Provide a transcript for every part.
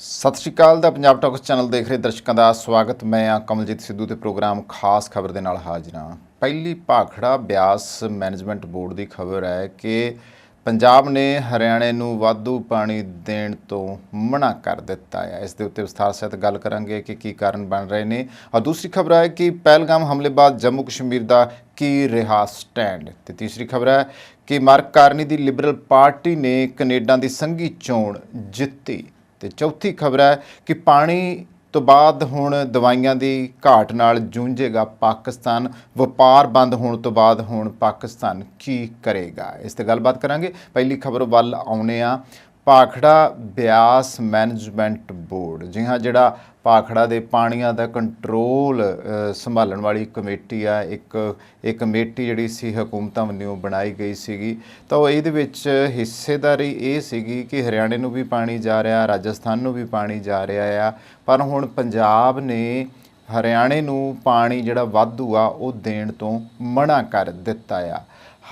ਸਤਿ ਸ਼੍ਰੀ ਅਕਾਲ ਦਾ ਪੰਜਾਬ ਟਾਕਸ ਚੈਨਲ ਦੇਖ ਰਹੇ ਦਰਸ਼ਕਾਂ ਦਾ ਸਵਾਗਤ। ਮੈਂ ਆ ਕਮਲਜੀਤ ਸਿੱਧੂ ਤੇ ਪ੍ਰੋਗਰਾਮ ਖਾਸ ਖਬਰ ਦੇ ਨਾਲ ਹਾਜ਼ਰ ਹਾਂ। ਪਹਿਲੀ ਭਾਖੜਾ ਬਿਆਸ ਮੈਨੇਜਮੈਂਟ ਬੋਰਡ ਦੀ ਖਬਰ ਹੈ ਕਿ ਪੰਜਾਬ ਨੇ ਹਰਿਆਣੇ ਨੂੰ ਵਾਧੂ ਪਾਣੀ ਦੇਣ ਤੋਂ ਮਨਾ ਕਰ ਦਿੱਤਾ ਹੈ। ਇਸ ਦੇ ਉੱਤੇ ਵਿਸਥਾਰ ਸਹਿਤ ਗੱਲ ਕਰਾਂਗੇ ਕਿ ਕੀ ਕਾਰਨ ਬਣ ਰਹੇ ਨੇ। ਔਰ ਦੂਸਰੀ ਖਬਰ ਹੈ ਕਿ ਪਹਿਲਗਾਮ ਹਮਲੇ ਬਾਅਦ ਜੰਮੂ ਕਸ਼ਮੀਰ ਦਾ ਕੀ ਰਿਹਾ ਸਟੈਂਡ? ਤੇ ਤੀਸਰੀ ਖਬਰ ਹੈ ਕਿ ਮਾਰਕ ਕਾਰਨੀ ਦੀ ਲਿਬਰਲ ਪਾਰਟੀ ਨੇ ਕੈਨੇਡਾ ਦੀ ਸੰਘੀ ਚੋਣ ਜਿੱਤੀ। ਤੇ ਚੌਥੀ ਖਬਰ ਹੈ ਕਿ ਪਾਣੀ ਤੋਂ ਬਾਅਦ ਹੁਣ ਦਵਾਈਆਂ ਦੀ ਘਾਟ ਨਾਲ ਜੂਝੇਗਾ ਪਾਕਿਸਤਾਨ, ਵਪਾਰ ਬੰਦ ਹੋਣ ਤੋਂ ਬਾਅਦ ਹੁਣ ਪਾਕਿਸਤਾਨ ਕੀ ਕਰੇਗਾ? ਇਸ ਤੇ ਗੱਲਬਾਤ ਕਰਾਂਗੇ। ਪਹਿਲੀ ਖਬਰ ਵੱਲ ਆਉਨੇ ਆ ਪਾਖੜਾ ਬਿਆਸ ਮੈਨੇਜਮੈਂਟ ਬੋਰਡ ਜੀ ਹਾਂ ਜਿਹੜਾ ਪਾਖੜਾ ਦੇ ਪਾਣੀਆਂ ਦਾ ਕੰਟਰੋਲ ਸੰਭਾਲਣ ਵਾਲੀ ਕਮੇਟੀ ਆ, ਇੱਕ, ਇਹ ਕਮੇਟੀ ਜਿਹੜੀ ਸੀ ਹਕੂਮਤਾਂ ਵੱਲੋਂ ਬਣਾਈ ਗਈ ਸੀਗੀ। ਤਾਂ ਉਹ ਇਹਦੇ ਵਿੱਚ ਹਿੱਸੇਦਾਰੀ ਇਹ ਸੀਗੀ ਕਿ ਹਰਿਆਣੇ ਨੂੰ ਵੀ ਪਾਣੀ ਜਾ ਰਿਹਾ, ਰਾਜਸਥਾਨ ਨੂੰ ਵੀ ਪਾਣੀ ਜਾ ਰਿਹਾ ਆ। ਪਰ ਹੁਣ ਪੰਜਾਬ ਨੇ ਹਰਿਆਣੇ ਨੂੰ ਪਾਣੀ ਜਿਹੜਾ ਵਾਧੂ ਆ, ਉਹ ਦੇਣ ਤੋਂ ਮਨਾ ਕਰ ਦਿੱਤਾ ਆ।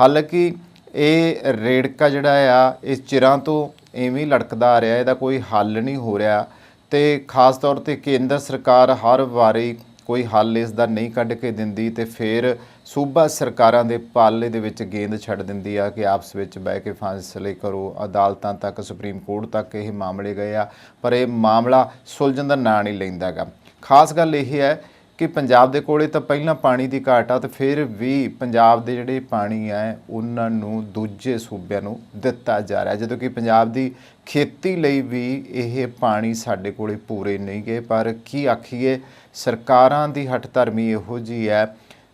ਹਾਲਾਂਕਿ ਇਹ ਰੇੜਕਾ ਜਿਹੜਾ ਆ, ਇਹ ਚਿਰਾਂ ਤੋਂ ਐਵੇਂ ਲੜਕਦਾ ਆ ਰਿਹਾ, ਇਹਦਾ ਕੋਈ ਹੱਲ ਨਹੀਂ ਹੋ ਰਿਹਾ। ਤੇ ਖਾਸ ਤੌਰ ਤੇ ਕੇਂਦਰ ਸਰਕਾਰ ਹਰ ਵਾਰੀ ਕੋਈ ਹੱਲ ਇਸ ਦਾ ਨਹੀਂ ਕੱਢ ਕੇ ਦਿੰਦੀ ਤੇ ਫਿਰ ਸੂਬਾ ਸਰਕਾਰਾਂ ਦੇ ਪਾਲੇ ਦੇ ਵਿੱਚ ਗੇਂਦ ਛੱਡ ਦਿੰਦੀ ਆ ਕਿ ਆਪਸ ਵਿੱਚ ਬਹਿ ਕੇ ਫੈਸਲੇ ਕਰੋ। ਅਦਾਲਤਾਂ ਤੱਕ, ਸੁਪਰੀਮ ਕੋਰਟ ਤੱਕ ਇਹ ਮਾਮਲੇ ਗਏ ਆ, ਪਰ ਇਹ ਮਾਮਲਾ ਸੁਲਝਣ ਦਾ ਨਾਂ ਨਹੀਂ ਲੈਂਦਾਗਾ। ਖਾਸ ਗੱਲ ਇਹ ਹੈ ਕਿ ਪੰਜਾਬ ਦੇ ਕੋਲੇ ਤਾਂ ਪਹਿਲਾਂ ਪਾਣੀ ਦੀ ਘਾਟ ਆ ਤੇ ਫਿਰ ਵੀ ਪੰਜਾਬ ਦੇ ਜਿਹੜੇ ਪਾਣੀ ਆ, ਉਹਨਾਂ ਨੂੰ ਦੂਜੇ ਸੂਬਿਆਂ ਨੂੰ ਦਿੱਤਾ ਜਾ ਰਿਹਾ। ਜਦੋਂ ਕਿ ਪੰਜਾਬ ਦੀ ਖੇਤੀ ਲਈ ਵੀ ਇਹ ਪਾਣੀ ਸਾਡੇ ਕੋਲੇ ਪੂਰੇ ਨਹੀਂ ਗਏ, ਪਰ ਕੀ ਆਖੀਏ, ਸਰਕਾਰਾਂ ਦੀ ਹੱਟਧਰਮੀ ਇਹੋ ਜੀ ਹੈ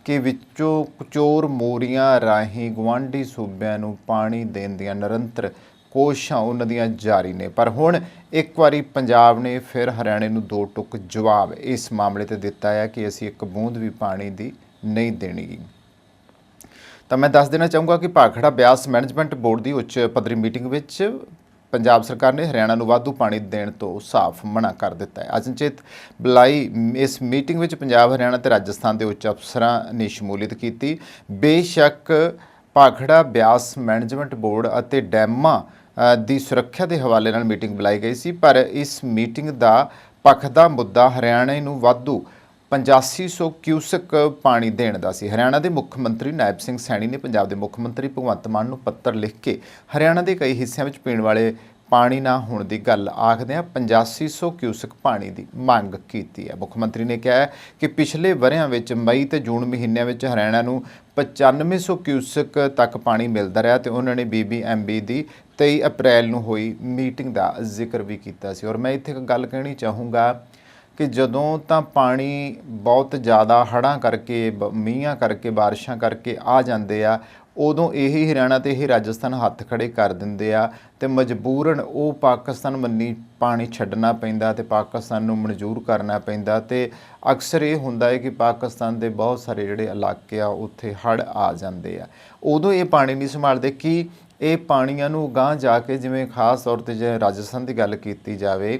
ਕਿ ਵਿੱਚੋਂ ਚੋਰ ਮੋਰੀਆਂ ਰਾਹੀਂ ਗਵਾਂਢੀ ਸੂਬਿਆਂ ਨੂੰ ਪਾਣੀ ਦੇਣ ਦੀਆਂ ਨਿਰੰਤਰ ਕੋਸ਼ਿਸ਼ਾਂ ਉਹਨਾਂ ਦੀਆਂ ਜਾਰੀ ਨੇ। ਪਰ ਹੁਣ ਇੱਕ ਵਾਰੀ ਪੰਜਾਬ ਨੇ ਫਿਰ ਹਰਿਆਣੇ ਨੂੰ ਦੋ ਟੁਕ ਜਵਾਬ ਇਸ ਮਾਮਲੇ ਤੇ ਦਿੱਤਾ ਹੈ ਕਿ ਅਸੀਂ ਇੱਕ ਬੂੰਦ ਵੀ ਪਾਣੀ ਦੀ ਨਹੀਂ ਦੇਣੀਗੀ ਤਾਂ ਮੈਂ ਦੱਸ ਦੇਣਾ ਚਾਹੂੰਗਾ ਕਿ ਭਾਖੜਾ ਬਿਆਸ ਮੈਨੇਜਮੈਂਟ ਬੋਰਡ ਦੀ ਉੱਚ ਪੱਧਰੀ ਮੀਟਿੰਗ ਵਿੱਚ ਪੰਜਾਬ ਸਰਕਾਰ ਨੇ ਹਰਿਆਣਾ ਨੂੰ ਵਾਧੂ ਪਾਣੀ ਦੇਣ ਤੋਂ ਸਾਫ਼ ਮਨਾ ਕਰ ਦਿੱਤਾ ਹੈ। ਅਚਨਚੇਤ ਬੁਲਾਈ ਇਸ ਮੀਟਿੰਗ ਵਿੱਚ ਪੰਜਾਬ, ਹਰਿਆਣਾ ਤੇ ਰਾਜਸਥਾਨ ਦੇ ਉੱਚ ਅਫਸਰਾਂ ਨੇ ਸ਼ਮੂਲੀਅਤ ਕੀਤੀ। ਬੇਸ਼ੱਕ ਭਾਖੜਾ ਬਿਆਸ ਮੈਨੇਜਮੈਂਟ ਬੋਰਡ ਅਤੇ ਡੈਮਾਂ ਦੀ ਸੁਰੱਖਿਆ ਦੇ ਹਵਾਲੇ ਨਾਲ ਮੀਟਿੰਗ ਬੁਲਾਈ ਗਈ ਸੀ, ਪਰ ਇਸ ਮੀਟਿੰਗ ਦਾ ਪੱਖ ਦਾ ਮੁੱਦਾ ਹਰਿਆਣਾ ਨੂੰ ਵਾਧੂ 8500 ਕਿਊਸਕ ਪਾਣੀ ਦੇਣ ਦਾ ਸੀ। ਹਰਿਆਣਾ ਦੇ ਮੁੱਖ ਮੰਤਰੀ ਨਾਇਬ ਸਿੰਘ ਸੈਣੀ ਨੇ ਪੰਜਾਬ ਦੇ ਮੁੱਖ ਮੰਤਰੀ ਭਗਵੰਤ ਮਾਨ ਨੂੰ ਪੱਤਰ ਲਿਖ ਕੇ ਹਰਿਆਣਾ ਦੇ ਕਈ ਹਿੱਸਿਆਂ ਵਿੱਚ ਪੀਣ ਵਾਲੇ ਪਾਣੀ ਨਾ ਹੋਣ ਦੀ ਗੱਲ ਆਖਦਿਆਂ 8500 ਕਿਊਸਕ ਪਾਣੀ ਦੀ ਮੰਗ ਕੀਤੀ ਹੈ। ਮੁੱਖ ਮੰਤਰੀ ਨੇ ਕਿਹਾ ਕਿ ਪਿਛਲੇ ਵਰ੍ਹਿਆਂ ਵਿੱਚ ਮਈ ਤੇ ਜੂਨ ਮਹੀਨਿਆਂ ਵਿੱਚ ਹਰਿਆਣਾ ਨੂੰ 9500 ਕਿਊਸਕ ਤੱਕ ਪਾਣੀ ਮਿਲਦਾ ਰਿਹਾ ਤੇ ਉਹਨਾਂ ਨੇ ਬੀਬੀਐਮਬੀ ਦੀ 23 ਅਪ੍ਰੈਲ ਨੂੰ ਹੋਈ ਮੀਟਿੰਗ ਦਾ ਜ਼ਿਕਰ ਵੀ ਕੀਤਾ ਸੀ। ਔਰ ਮੈਂ ਇੱਥੇ ਇੱਕ ਗੱਲ ਕਹਿਣੀ ਚਾਹੂੰਗਾ ਕਿ ਜਦੋਂ ਤਾਂ ਪਾਣੀ ਬਹੁਤ ਜ਼ਿਆਦਾ ਹੜ੍ਹਾਂ ਕਰਕੇ, ਬ- ਮੀਂਹਾਂ ਕਰਕੇ, ਬਾਰਿਸ਼ਾਂ ਕਰਕੇ ਆ ਜਾਂਦੇ ਆ, ਉਦੋਂ ਇਹੀ ਹਰਿਆਣਾ ਤੇ ਇਹ ਰਾਜਸਥਾਨ ਹੱਥ ਖੜੇ ਕਰ ਦਿੰਦੇ ਆ ਤੇ ਮਜਬੂਰਨ ਉਹ ਪਾਕਿਸਤਾਨ ਮੰਨੀ ਪਾਣੀ ਛੱਡਣਾ ਪੈਂਦਾ ਤੇ ਪਾਕਿਸਤਾਨ ਨੂੰ ਮਨਜ਼ੂਰ ਕਰਨਾ ਪੈਂਦਾ ਤੇ ਅਕਸਰ ਇਹ ਹੁੰਦਾ ਹੈ ਕਿ ਪਾਕਿਸਤਾਨ ਦੇ ਬਹੁਤ ਸਾਰੇ ਜਿਹੜੇ ਇਲਾਕੇ ਆ, ਉੱਥੇ ਹੜ੍ਹ ਆ ਜਾਂਦੇ ਆ। ਉਦੋਂ ਇਹ ਪਾਣੀ ਨਹੀਂ ਸੰਭਾਲਦੇ। ਕਿ ਇਹ ਪਾਣੀਆਂ ਨੂੰ ਗਾਂਹ ਜਾ ਕੇ ਜਿਵੇਂ ਖਾਸ ਤੌਰ ਤੇ ਜੇ ਰਾਜਸਥਾਨ ਦੀ ਗੱਲ ਕੀਤੀ ਜਾਵੇ,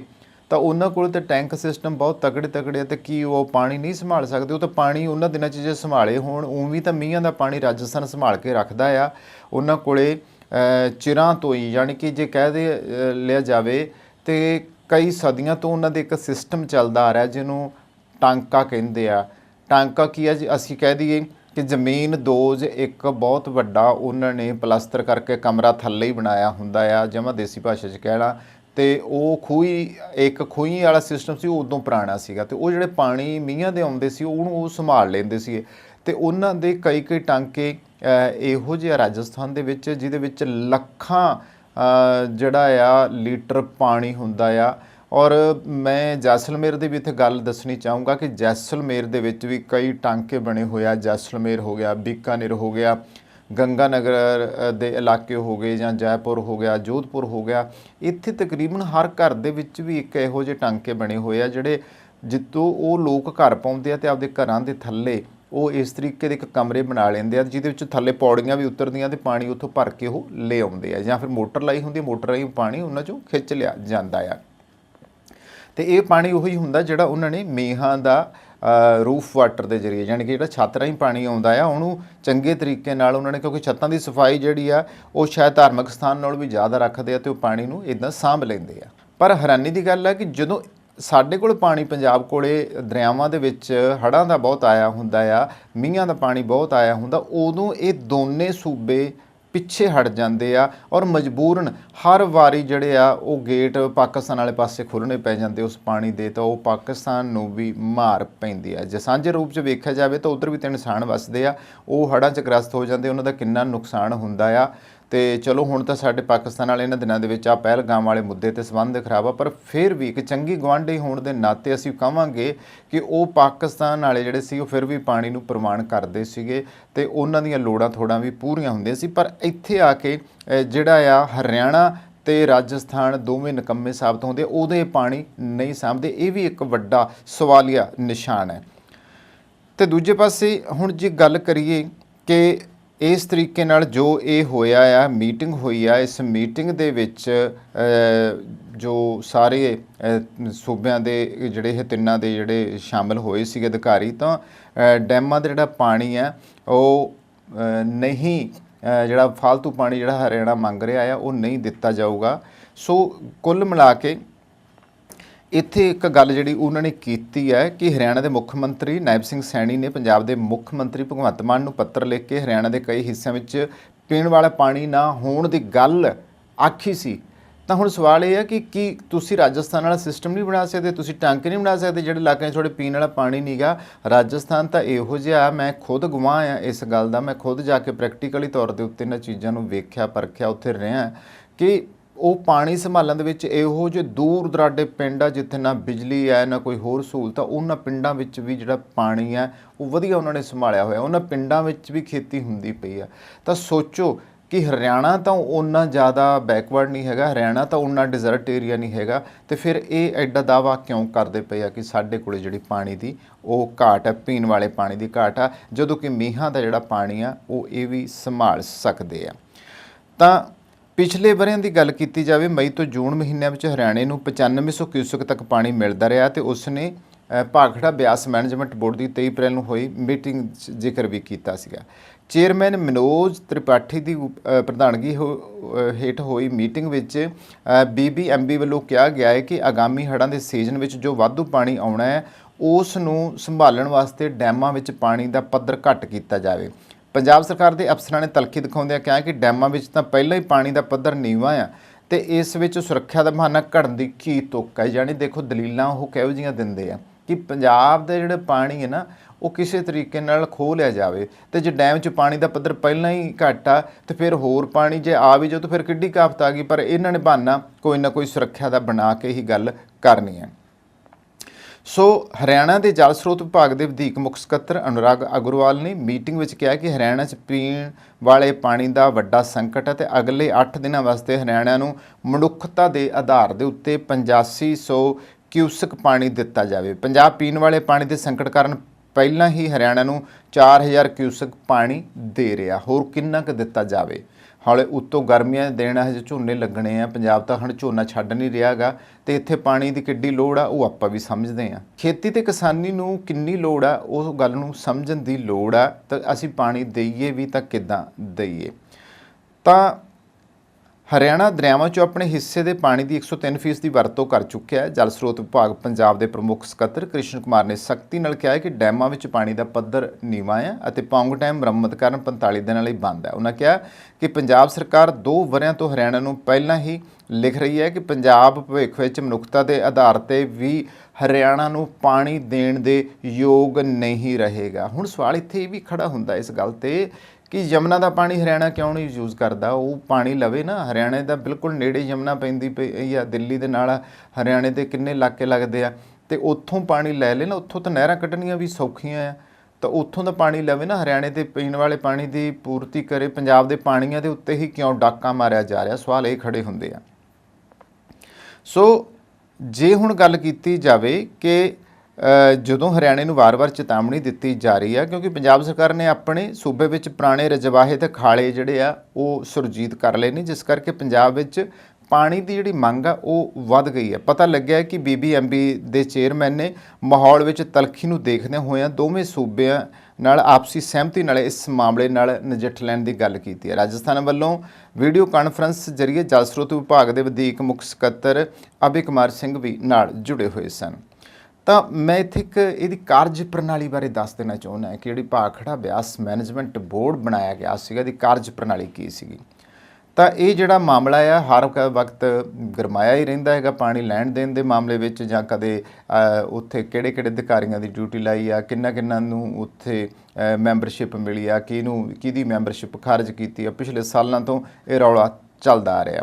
ਤਾਂ ਉਹਨਾਂ ਕੋਲ ਤੇ ਟੈਂਕ ਸਿਸਟਮ ਬਹੁਤ ਤਕੜੇ ਤਕੜੇ ਆ ਤੇ ਕੀ ਉਹ ਪਾਣੀ ਨਹੀਂ ਸੰਭਾਲ ਸਕਦੇ? ਉਹ ਤਾਂ ਪਾਣੀ ਉਹਨਾਂ ਦਿਨਾਂ 'ਚ ਜੇ ਸੰਭਾਲੇ ਹੋਣ, ਉਵੇਂ ਤਾਂ ਮੀਂਹਾਂ ਦਾ ਪਾਣੀ ਰਾਜਸਥਾਨ ਸੰਭਾਲ ਕੇ ਰੱਖਦਾ ਆ। ਉਹਨਾਂ ਕੋਲੇ ਚਿਰਾਂ ਤੋਂ ਹੀ, ਯਾਨੀ ਕਿ ਜੇ ਕਹਿ ਦੇ ਲਿਆ ਜਾਵੇ ਤੇ ਕਈ ਸਦੀਆਂ ਤੋਂ ਉਹਨਾਂ ਦੇ ਇੱਕ ਸਿਸਟਮ ਚੱਲਦਾ ਆ ਰਿਹਾ ਜਿਹਨੂੰ ਟਾਂਕਾ ਕਹਿੰਦੇ ਆ। ਟਾਂਕਾ ਕੀ ਆ ਜੀ? ਅਸੀਂ ਕਹਿ ਦਈਏ ਕਿ ਜ਼ਮੀਨ ਦੋਜ ਇੱਕ ਬਹੁਤ ਵੱਡਾ, ਉਹਨਾਂ ਨੇ ਪਲਾਸਟਰ ਕਰਕੇ ਕਮਰਾ ਥੱਲੇ ਹੀ ਬਣਾਇਆ ਹੁੰਦਾ ਆ, ਜਮਾ ਦੇਸੀ ਭਾਸ਼ਾ 'ਚ ਕਹਿਣਾ। ਤੇ ਉਹ ਖੂਹੀ, ਇੱਕ ਖੂਹੀ ਵਾਲਾ ਸਿਸਟਮ ਸੀ, ਉਹ ਉਦੋਂ ਪੁਰਾਣਾ ਸੀਗਾ। ਤੇ ਉਹ ਜਿਹੜੇ ਪਾਣੀ ਮੀਂਹਾਂ ਦੇ ਆਉਂਦੇ ਸੀ, ਉਹਨੂੰ ਉਹ ਸੰਭਾਲ ਲੈਂਦੇ ਸੀ। ਤੇ ਉਹਨਾਂ ਦੇ ਕਈ ਕਈ ਟਾਂਕੇ ਇਹੋ ਜਿਹੇ ਆ ਰਾਜਸਥਾਨ ਦੇ ਵਿੱਚ, ਜਿਹਦੇ ਵਿੱਚ ਲੱਖਾਂ ਜਿਹੜਾ ਆ ਲੀਟਰ ਪਾਣੀ ਹੁੰਦਾ ਆ। ਔਰ ਮੈਂ ਜੈਸਲਮੇਰ ਦੀ ਵੀ ਇੱਥੇ ਗੱਲ ਦੱਸਣੀ ਚਾਹੂੰਗਾ ਕਿ ਜੈਸਲਮੇਰ ਦੇ ਵਿੱਚ ਵੀ ਕਈ ਟਾਂਕੇ ਬਣੇ ਹੋਏ ਆ। ਜੈਸਲਮੇਰ ਹੋ ਗਿਆ, ਬੀਕਾਨੇਰ ਹੋ ਗਿਆ ਗੰਗਾ ਨਗਰ ਦੇ ਇਲਾਕੇ ਹੋ ਗਏ ਜਾਂ ਜੈਪੁਰ ਹੋ ਗਿਆ, ਜੋਧਪੁਰ ਹੋ ਗਿਆ। ਇੱਥੇ ਤਕਰੀਬਨ ਹਰ ਘਰ ਦੇ ਵਿੱਚ ਵੀ ਇੱਕ ਇਹੋ ਜਿਹੇ ਟਾਂਕੇ ਬਣੇ ਹੋਏ ਆ ਜਿਹੜੇ ਜਿੱਤੋਂ ਉਹ ਲੋਕ ਘਰ ਪਾਉਂਦੇ ਆ ਤੇ ਆਪਦੇ ਘਰਾਂ ਦੇ ਥੱਲੇ ਉਹ ਇਸ ਤਰੀਕੇ ਦੇ ਇੱਕ ਕਮਰੇ ਬਣਾ ਲੈਂਦੇ ਆ ਜਿਹਦੇ ਵਿੱਚ ਥੱਲੇ ਪੌੜੀਆਂ ਵੀ ਉਤਰਦੀਆਂ ਤੇ ਪਾਣੀ ਉੱਥੋਂ ਭਰ ਕੇ ਉਹ ਲੈ ਆਉਂਦੇ ਆ ਜਾਂ ਫਿਰ ਮੋਟਰ ਲਾਈ ਹੁੰਦੀ ਮੋਟਰ ਰਾਹੀਂ ਪਾਣੀ ਉਹਨਾਂ ਚੋਂ ਖਿੱਚ ਲਿਆ ਜਾਂਦਾ ਆ। ਤੇ ਇਹ ਪਾਣੀ ਉਹੀ ਹੁੰਦਾ ਜਿਹੜਾ ਉਹਨਾਂ ਨੇ ਮੀਂਹਾਂ ਦਾ ਰੂਫ ਵਾਟਰ ਦੇ ਜ਼ਰੀਏ ਯਾਨੀ ਕਿ ਜਿਹੜਾ ਛੱਤ ਰਾਹੀਂ ਪਾਣੀ ਆਉਂਦਾ ਆ, ਉਹਨੂੰ ਚੰਗੇ ਤਰੀਕੇ ਨਾਲ ਉਹਨਾਂ ਨੇ, ਕਿਉਂਕਿ ਛੱਤਾਂ ਦੀ ਸਫ਼ਾਈ ਜਿਹੜੀ ਆ, ਉਹ ਸ਼ਾਇਦ ਧਾਰਮਿਕ ਸਥਾਨ ਨਾਲ ਵੀ ਜ਼ਿਆਦਾ ਰੱਖਦੇ ਆ ਤੇ ਉਹ ਪਾਣੀ ਨੂੰ ਇਦਾਂ ਸਾਂਭ ਲੈਂਦੇ ਆ। ਪਰ ਹੈਰਾਨੀ ਦੀ ਗੱਲ ਹੈ ਕਿ ਜਦੋਂ ਸਾਡੇ ਕੋਲ ਪਾਣੀ ਪੰਜਾਬ ਕੋਲੇ ਦਰਿਆਵਾਂ ਦੇ ਵਿੱਚ ਹੜ੍ਹਾਂ ਦਾ ਬਹੁਤ ਆਇਆ ਹੁੰਦਾ ਆ, ਮੀਂਹਾਂ ਦਾ ਪਾਣੀ ਬਹੁਤ ਆਇਆ ਹੁੰਦਾ, ਉਦੋਂ ਇਹ ਦੋਨੇ ਸੂਬੇ ਪਿੱਛੇ ਹਟ ਜਾਂਦੇ ਆ ਔਰ ਮਜਬੂਰਨ ਹਰ ਵਾਰੀ ਜਿਹੜੇ ਆ ਉਹ ਗੇਟ ਪਾਕਿਸਤਾਨ ਵਾਲੇ ਪਾਸੇ ਖੋਲ੍ਹਣੇ ਪੈ ਜਾਂਦੇ, ਉਸ ਪਾਣੀ ਦੇ ਤਾਂ ਉਹ ਪਾਕਿਸਤਾਨ ਨੂੰ ਵੀ ਮਾਰ ਪੈਂਦੀ ਆ। ਜੇ ਸਾਂਝੇ ਰੂਪ 'ਚ ਵੇਖਿਆ ਜਾਵੇ ਤਾਂ ਉਧਰ ਵੀ ਤਾਂ ਇਨਸਾਨ ਵਸਦੇ ਆ, ਉਹ ਹੜ੍ਹਾਂ 'ਚ ਗ੍ਰਸਤ ਹੋ ਜਾਂਦੇ, ਉਹਨਾਂ ਦਾ ਕਿੰਨਾ ਨੁਕਸਾਨ ਹੁੰਦਾ ਆ। ਤੇ ਚਲੋ ਹੁਣ ਤਾਂ ਸਾਡੇ ਪਾਕਿਸਤਾਨ ਵਾਲੇ ਇਹਨਾਂ ਦਿਨਾਂ ਦੇ ਵਿੱਚ ਆ ਪਹਿਲਗਾਮ ਵਾਲੇ ਮੁੱਦੇ ਤੇ ਸੰਬੰਧ ਖਰਾਬ ਆ, ਪਰ ਫਿਰ ਵੀ ਇੱਕ ਚੰਗੀ ਗੁਆਂਢੀ ਹੋਣ ਦੇ ਨਾਤੇ ਅਸੀਂ ਕਹਾਂਗੇ ਕਿ ਉਹ ਪਾਕਿਸਤਾਨ ਵਾਲੇ ਜਿਹੜੇ ਸੀ, ਉਹ ਫਿਰ ਵੀ ਪਾਣੀ ਨੂੰ ਪ੍ਰਵਾਨ ਕਰਦੇ ਸੀਗੇ ਤੇ ਉਹਨਾਂ ਦੀਆਂ ਲੋੜਾਂ ਥੋੜਾਂ ਵੀ ਪੂਰੀਆਂ ਹੁੰਦੀਆਂ ਸੀ। ਪਰ ਇੱਥੇ ਆ ਕੇ ਜਿਹੜਾ ਆ ਹਰਿਆਣਾ ਤੇ ਰਾਜਸਥਾਨ ਦੋਵੇਂ ਨਿਕੰਮੇ ਸਾਬਤ ਹੁੰਦੇ, ਉਹਦੇ ਪਾਣੀ ਨਹੀਂ ਸਾਂਭਦੇ, ਇਹ ਵੀ ਇੱਕ ਵੱਡਾ ਸਵਾਲੀਆ ਨਿਸ਼ਾਨ ਹੈ। ਤੇ ਦੂਜੇ ਪਾਸੇ ਹੁਣ ਜੇ ਗੱਲ ਕਰੀਏ ਕਿ ਇਸ ਤਰੀਕੇ ਨਾਲ ਜੋ ਇਹ ਹੋਇਆ ਆ, ਮੀਟਿੰਗ ਹੋਈ ਆ, ਇਸ ਮੀਟਿੰਗ ਦੇ ਵਿੱਚ ਜੋ ਸਾਰੇ ਸੂਬਿਆਂ ਦੇ ਜਿਹੜੇ ਇਹ ਤਿੰਨਾਂ ਦੇ ਜਿਹੜੇ ਸ਼ਾਮਲ ਹੋਏ ਸੀਗੇ ਅਧਿਕਾਰੀ, ਤਾਂ ਡੈਮਾਂ ਦਾ ਜਿਹੜਾ ਪਾਣੀ ਆ, ਉਹ ਨਹੀਂ ਜਿਹੜਾ ਫालतू ਪਾਣੀ ਜਿਹੜਾ ਹਰਿਆਣਾ ਮੰਗ ਰਿਹਾ ਆ, ਉਹ ਨਹੀਂ ਦਿੱਤਾ ਜਾਊਗਾ। ਸੋ ਕੁੱਲ ਮਿਲਾ ਕੇ ਇੱਥੇ ਇੱਕ ਗੱਲ ਜਿਹੜੀ ਉਹਨਾਂ ਨੇ ਕੀਤੀ ਹੈ ਕਿ ਹਰਿਆਣਾ ਦੇ ਮੁੱਖ ਮੰਤਰੀ ਨਾਇਬ ਸਿੰਘ ਸੈਣੀ ਨੇ ਪੰਜਾਬ ਦੇ ਮੁੱਖ ਮੰਤਰੀ ਭਗਵੰਤ ਮਾਨ ਨੂੰ ਪੱਤਰ ਲਿਖ ਕੇ ਹਰਿਆਣਾ ਦੇ ਕਈ ਹਿੱਸਿਆਂ ਵਿੱਚ ਪੀਣ ਵਾਲਾ ਪਾਣੀ ਨਾ ਹੋਣ ਦੀ ਗੱਲ ਆਖੀ ਸੀ। ਤਾਂ ਹੁਣ ਸਵਾਲ ਇਹ ਹੈ ਕਿ ਕੀ ਤੁਸੀਂ ਰਾਜਸਥਾਨ ਵਾਲਾ ਸਿਸਟਮ ਨਹੀਂ ਬਣਾ ਸਕਦੇ? ਤੁਸੀਂ ਟੈਂਕ ਨਹੀਂ ਬਣਾ ਸਕਦੇ ਜਿਹੜੇ ਇਲਾਕਿਆਂ 'ਚ ਤੁਹਾਡੇ ਪੀਣ ਵਾਲਾ ਪਾਣੀ ਨਹੀਂਗਾ? ਰਾਜਸਥਾਨ ਤਾਂ ਇਹੋ ਜਿਹਾ ਮੈਂ ਖੁਦ ਗਵਾਹ ਆ ਇਸ ਗੱਲ ਦਾ। ਮੈਂ ਖੁਦ ਜਾ ਕੇ ਪ੍ਰੈਕਟੀਕਲੀ ਤੌਰ ਦੇ ਉੱਤੇ ਇਹਨਾਂ ਚੀਜ਼ਾਂ ਨੂੰ ਵੇਖਿਆ, ਪਰਖਿਆ, ਉੱਥੇ ਰਿਹਾ ਕਿ ਉਹ ਪਾਣੀ ਸੰਭਾਲਣ ਦੇ ਵਿੱਚ ਇਹੋ ਜਿਹੇ ਦੂਰ ਦਰਾਡੇ ਪਿੰਡ ਆ ਜਿੱਥੇ ਨਾ ਬਿਜਲੀ ਹੈ, ਨਾ ਕੋਈ ਹੋਰ ਸਹੂਲਤ ਆ, ਉਹਨਾਂ ਪਿੰਡਾਂ ਵਿੱਚ ਵੀ ਜਿਹੜਾ ਪਾਣੀ ਹੈ, ਉਹ ਵਧੀਆ ਉਹਨਾਂ ਨੇ ਸੰਭਾਲਿਆ ਹੋਇਆ। ਉਹਨਾਂ ਪਿੰਡਾਂ ਵਿੱਚ ਵੀ ਖੇਤੀ ਹੁੰਦੀ ਪਈ ਆ। ਤਾਂ ਸੋਚੋ ਕਿ ਹਰਿਆਣਾ ਤਾਂ ਉਹਨਾਂ ਜ਼ਿਆਦਾ ਬੈਕਵਰਡ ਨਹੀਂ ਹੈਗਾ, ਹਰਿਆਣਾ ਤਾਂ ਉਹਨਾਂ ਡਿਜ਼ਰਟ ਏਰੀਆ ਨਹੀਂ ਹੈਗਾ ਤੇ ਫਿਰ ਇਹ ਐਡਾ ਦਾਵਾ ਕਿਉਂ ਕਰਦੇ ਪਏ ਆ ਕਿ ਸਾਡੇ ਕੋਲੇ ਜਿਹੜੀ ਪਾਣੀ ਦੀ, ਉਹ ਘਾਟ ਹੈ ਪੀਣ ਵਾਲੇ ਪਾਣੀ ਦੀ ਘਾਟ ਆ, ਜਦੋਂ ਕਿ ਮੀਂਹਾਂ ਦਾ ਜਿਹੜਾ ਪਾਣੀ ਆ, ਉਹ ਇਹ ਵੀ ਸੰਭਾਲ ਸਕਦੇ ਆ। ਤਾਂ ਪਿਛਲੇ ਵਰਿਆਂ ਦੀ ਗੱਲ ਕੀਤੀ ਜਾਵੇ ਮਈ ਤੋਂ ਜੂਨ ਮਹੀਨਿਆਂ ਵਿੱਚ ਹਰਿਆਣੇ ਨੂੰ 9500 ਕਿਊਸਕ ਤੱਕ ਪਾਣੀ ਮਿਲਦਾ ਰਿਹਾ ਤੇ ਉਸ ਨੇ ਭਾਖੜਾ ਬਿਆਸ ਮੈਨੇਜਮੈਂਟ ਬੋਰਡ ਦੀ 23 ਅਪ੍ਰੈਲ ਨੂੰ ਹੋਈ ਮੀਟਿੰਗ 'ਚ ਜ਼ਿਕਰ ਵੀ ਕੀਤਾ ਸੀਗਾ। ਚੇਅਰਮੈਨ ਮਨੋਜ ਤ੍ਰਿਪਾਠੀ ਦੀ ਅ, ਪ੍ਰਧਾਨਗੀ ਹੋ- ਹੇਠ ਹੋਈ ਮੀਟਿੰਗ ਵਿੱਚ ਬੀਬੀਐਮਬੀ ਵੱਲੋਂ ਕਿਹਾ ਗਿਆ ਹੈ ਕਿ ਆਗਾਮੀ ਹੜ੍ਹਾਂ ਦੇ ਸੀਜ਼ਨ ਵਿੱਚ ਜੋ ਵਾਧੂ ਪਾਣੀ ਆਉਣਾ ਹੈ ਉਸ ਨੂੰ ਸੰਭਾਲਣ ਵਾਸਤੇ ਡੈਮਾਂ ਵਿੱਚ ਪਾਣੀ ਦਾ ਪੱਧਰ ਘੱਟ ਕੀਤਾ ਜਾਵੇ। ਪੰਜਾਬ ਸਰਕਾਰ ਦੇ ਅਫਸਰਾਂ ਨੇ ਤਲਖੀ ਦਿਖਾਉਂਦਿਆਂ ਕਿਹਾ ਕਿ ਡੈਮਾਂ ਵਿੱਚ ਤਾਂ ਪਹਿਲਾਂ ਹੀ ਪਾਣੀ ਦਾ ਪੱਧਰ ਨੀਵਾਂ ਆ ਤੇ ਇਸ ਵਿੱਚ ਸੁਰੱਖਿਆ ਦਾ ਬਹਾਨਾ ਘੜਨ ਦੀ ਕੀ ਤੁੱਕ ਹੈ ਯਾਨੀ ਦੇਖੋ, ਦਲੀਲਾਂ ਉਹ ਕਿਹੋ ਜਿਹੀਆਂ ਦਿੰਦੇ ਆ ਕਿ ਪੰਜਾਬ ਦੇ ਜਿਹੜੇ ਪਾਣੀ ਹੈ ਨਾ, ਉਹ ਕਿਸੇ ਤਰੀਕੇ ਨਾਲ ਖੋਹ ਲਿਆ ਜਾਵੇ ਤੇ ਜੇ ਡੈਮ 'ਚ ਪਾਣੀ ਦਾ ਪੱਧਰ ਪਹਿਲਾਂ ਹੀ ਘੱਟ ਆ ਤੇ ਫਿਰ ਹੋਰ ਪਾਣੀ ਜੇ ਆ ਵੀ ਜਾਓ ਤਾਂ ਫਿਰ ਕਿੱਡੀ ਕਾਫਤ ਆ ਗਈ। ਪਰ ਇਹਨਾਂ ਨੇ ਬਹਾਨਾ ਕੋਈ ਨਾ ਕੋਈ ਸੁਰੱਖਿਆ ਦਾ ਬਣਾ ਕੇ ਹੀ ਗੱਲ ਕਰਨੀ ਹੈ ਸੋ ਹਰਿਆਣਾ ਦੇ ਜਲ ਸਰੋਤ ਵਿਭਾਗ ਦੇ ਵਧੀਕ ਮੁੱਖ ਸਕੱਤਰ ਅਨੁਰਾਗ ਅਗਰਵਾਲ ਨੇ ਮੀਟਿੰਗ ਵਿੱਚ ਕਿਹਾ ਕਿ ਹਰਿਆਣਾ 'ਚ ਪੀਣ ਵਾਲੇ ਪਾਣੀ ਦਾ ਵੱਡਾ ਸੰਕਟ ਹੈ ਤੇ ਅਗਲੇ 8 ਦਿਨਾਂ ਵਾਸਤੇ ਹਰਿਆਣਾ ਨੂੰ ਮਨੁੱਖਤਾ ਦੇ ਆਧਾਰ ਦੇ ਉੱਤੇ 8500 ਕਿਊਸਕ ਪਾਣੀ ਦਿੱਤਾ ਜਾਵੇ। ਪੰਜਾਬ ਪੀਣ ਵਾਲੇ ਪਾਣੀ ਦੇ ਸੰਕਟ ਕਾਰਨ ਪਹਿਲਾਂ ਹੀ ਹਰਿਆਣਾ ਨੂੰ 4000 ਕਿਊਸਕ ਪਾਣੀ ਦੇ ਰਿਹਾ। ਹੋਰ ਕਿੰਨਾ ਕੁ ਦਿੱਤਾ ਜਾਵੇ? ਹਾਲੇ ਉੱਤੋਂ ਗਰਮੀਆਂ ਦੇ ਦਿਨ ਹਜੇ ਝੋਨੇ ਲੱਗਣੇ ਆ, ਪੰਜਾਬ ਤਾਂ ਹੁਣ ਝੋਨਾ ਛੱਡ ਨਹੀਂ ਰਿਹਾਗਾ ਤੇ ਇੱਥੇ ਪਾਣੀ ਦੀ ਕਿੱਡੀ ਲੋੜ ਆ, ਉਹ ਆਪਾਂ ਵੀ ਸਮਝਦੇ ਆ। ਖੇਤੀ ਤੇ ਕਿਸਾਨੀ ਨੂੰ ਕਿੰਨੀ ਲੋੜ ਆ, ਉਹ ਗੱਲ ਨੂੰ ਸਮਝਣ ਦੀ ਲੋੜ ਆ, ਤਾਂ ਅਸੀਂ ਪਾਣੀ ਦਈਏ ਵੀ ਤਾਂ ਕਿੱਦਾਂ ਦਈਏ। ਤਾਂ ਹਰਿਆਣਾ ਦਰਿਆਵਾਂ 'ਚੋਂ ਆਪਣੇ ਹਿੱਸੇ ਦੇ ਪਾਣੀ ਦੀ 103% ਦੀ ਵਰਤੋਂ ਕਰ ਚੁੱਕਿਆ ਹੈ। ਜਲ ਸਰੋਤ ਵਿਭਾਗ ਪੰਜਾਬ ਦੇ ਪ੍ਰਮੁੱਖ ਸਕੱਤਰ ਕ੍ਰਿਸ਼ਨ ਕੁਮਾਰ ਨੇ ਸਖਤੀ ਨਾਲ ਕਿਹਾ ਹੈ ਕਿ ਡੈਮਾਂ ਵਿੱਚ ਪਾਣੀ ਦਾ ਪੱਧਰ ਨੀਵਾਂ ਹੈ ਅਤੇ ਪੌਂਗ ਡੈਮ ਮੁਰੰਮਤ ਕਰਨ 45 ਦਿਨਾਂ ਲਈ ਬੰਦ ਹੈ। ਉਹਨਾਂ ਕਿਹਾ ਕਿ ਪੰਜਾਬ ਸਰਕਾਰ 2 ਵਰਿਆਂ ਤੋਂ ਹਰਿਆਣਾ ਨੂੰ ਪਹਿਲਾਂ ਹੀ ਲਿਖ ਰਹੀ ਹੈ ਕਿ ਪੰਜਾਬ ਭਵਿੱਖ ਵਿੱਚ ਮਨੁੱਖਤਾ ਦੇ ਆਧਾਰ ਤੇ ਵੀ ਹਰਿਆਣਾ ਨੂੰ ਪਾਣੀ ਦੇਣ ਦੇ ਯੋਗ ਨਹੀਂ ਰਹੇਗਾ। ਹੁਣ ਸਵਾਲ ਇੱਥੇ ਇਹ ਵੀ ਖੜਾ ਹੁੰਦਾ ਇਸ ਗੱਲ ਤੇ ਕਿ ਯਮਨਾ ਦਾ ਪਾਣੀ ਹਰਿਆਣਾ ਕਿਉਂ ਨਹੀਂ ਯੂਜ਼ ਕਰਦਾ? ਉਹ ਪਾਣੀ ਲਵੇ ਨਾ, ਹਰਿਆਣੇ ਦਾ ਬਿਲਕੁਲ ਨੇੜੇ ਯਮਨਾ ਪੈਂਦੀ ਪਈ ਆ, ਦਿੱਲੀ ਦੇ ਨਾਲ ਹਰਿਆਣੇ ਦੇ ਕਿੰਨੇ ਇਲਾਕੇ ਲੱਗਦੇ ਆ, ਤੇ ਉੱਥੋਂ ਪਾਣੀ ਲੈ ਲੈ ਨਾ, ਉੱਥੋਂ ਤਾਂ ਨਹਿਰਾਂ ਕੱਢਣੀਆਂ ਵੀ ਸੌਖੀਆਂ ਆ, ਤਾਂ ਉੱਥੋਂ ਦਾ ਪਾਣੀ ਲਵੇ ਨਾ, ਹਰਿਆਣੇ ਦੇ ਪੀਣ ਵਾਲੇ ਪਾਣੀ ਦੀ ਪੂਰਤੀ ਕਰੇ, ਪੰਜਾਬ ਦੇ ਪਾਣੀਆਂ ਦੇ ਉੱਤੇ ਹੀ ਕਿਉਂ ਡਾਕਾ ਮਾਰਿਆ ਜਾ ਰਿਹਾ? ਸਵਾਲ ਇਹ ਖੜੇ ਹੁੰਦੇ ਆ। ਸੋ ਜੇ ਹੁਣ ਗੱਲ ਕੀਤੀ ਜਾਵੇ ਕਿ ਜਦੋਂ ਹਰਿਆਣੇ ਨੂੰ ਵਾਰ-ਵਾਰ ਚੇਤਾਵਨੀ ਦਿੱਤੀ ਜਾ ਰਹੀ ਹੈ ਕਿਉਂਕਿ ਪੰਜਾਬ ਸਰਕਾਰ ਨੇ ਆਪਣੇ ਸੂਬੇ ਵਿੱਚ ਪੁਰਾਣੇ ਰਜਵਾਹੇ ਤੇ ਖਾਲੇ ਜਿਹੜੇ ਆ, ਉਹ ਸੁਰਜੀਤ ਕਰ ਲਏ ਨੇ, ਜਿਸ ਕਰਕੇ ਪੰਜਾਬ ਵਿੱਚ ਪਾਣੀ ਦੀ ਜਿਹੜੀ ਮੰਗ ਆ, ਉਹ ਵੱਧ ਗਈ ਹੈ ਪਤਾ ਲੱਗਿਆ ਹੈ ਕਿ ਬੀਬੀਐਮਬੀ ਦੇ ਚੇਅਰਮੈਨ ਨੇ ਮਾਹੌਲ ਵਿੱਚ ਤਲਖੀ ਨੂੰ ਦੇਖਦੇ ਹੋਇਆਂ ਦੋਵੇਂ ਸੂਬਿਆਂ ਨਾਲ ਆਪਸੀ ਸਹਿਮਤੀ ਨਾਲ ਇਸ ਮਾਮਲੇ ਨਾਲ ਨਜਿੱਠ ਲੈਣ ਦੀ ਗੱਲ ਕੀਤੀ ਹੈ। ਰਾਜਸਥਾਨ ਵੱਲੋਂ ਵੀਡੀਓ ਕਾਨਫਰੰਸ ਜ਼ਰੀਏ ਜਲ ਸਰੋਤ ਵਿਭਾਗ ਦੇ ਵਧੀਕ ਮੁੱਖ ਸਕੱਤਰ ਅਭਿ ਕੁਮਾਰ ਸਿੰਘ ਵੀ ਨਾਲ ਜੁੜੇ ਹੋਏ ਸਨ। ਤਾਂ ਮੈਂ ਇੱਥੇ ਇੱਕ ਇਹਦੀ ਕਾਰਜ ਪ੍ਰਣਾਲੀ ਬਾਰੇ ਦੱਸ ਦੇਣਾ ਚਾਹੁੰਦਾ ਕਿ ਜਿਹੜੀ ਭਾਖੜਾ ਬਿਆਸ ਮੈਨੇਜਮੈਂਟ ਬੋਰਡ ਬਣਾਇਆ ਗਿਆ ਸੀਗਾ ਦੀ ਕਾਰਜ ਪ੍ਰਣਾਲੀ ਕੀ ਸੀਗੀ? ਤਾਂ ਇਹ ਜਿਹੜਾ ਮਾਮਲਾ ਆ, ਹਰ ਕ- ਵਕਤ ਗਰਮਾਇਆ ਹੀ ਰਹਿੰਦਾ ਹੈਗਾ, ਪਾਣੀ ਲੈਣ ਦੇਣ ਦੇ ਮਾਮਲੇ ਵਿੱਚ ਜਾਂ ਕਦੇ ਉੱਥੇ ਕਿਹੜੇ ਕਿਹੜੇ ਅਧਿਕਾਰੀਆਂ ਦੀ ਡਿਊਟੀ ਲਾਈ ਆ ਕਿੰਨਾ ਕਿੰਨਾ ਨੂੰ ਉੱਥੇ ਮੈਂਬਰਸ਼ਿਪ ਮਿਲੀ ਆ, ਕਿਹਨੂੰ, ਕਿਹਦੀ ਮੈਂਬਰਸ਼ਿਪ ਖਾਰਜ ਕੀਤੀ ਆ, ਪਿਛਲੇ ਸਾਲਾਂ ਤੋਂ ਇਹ ਰੌਲਾ ਚੱਲਦਾ ਆ ਰਿਹਾ।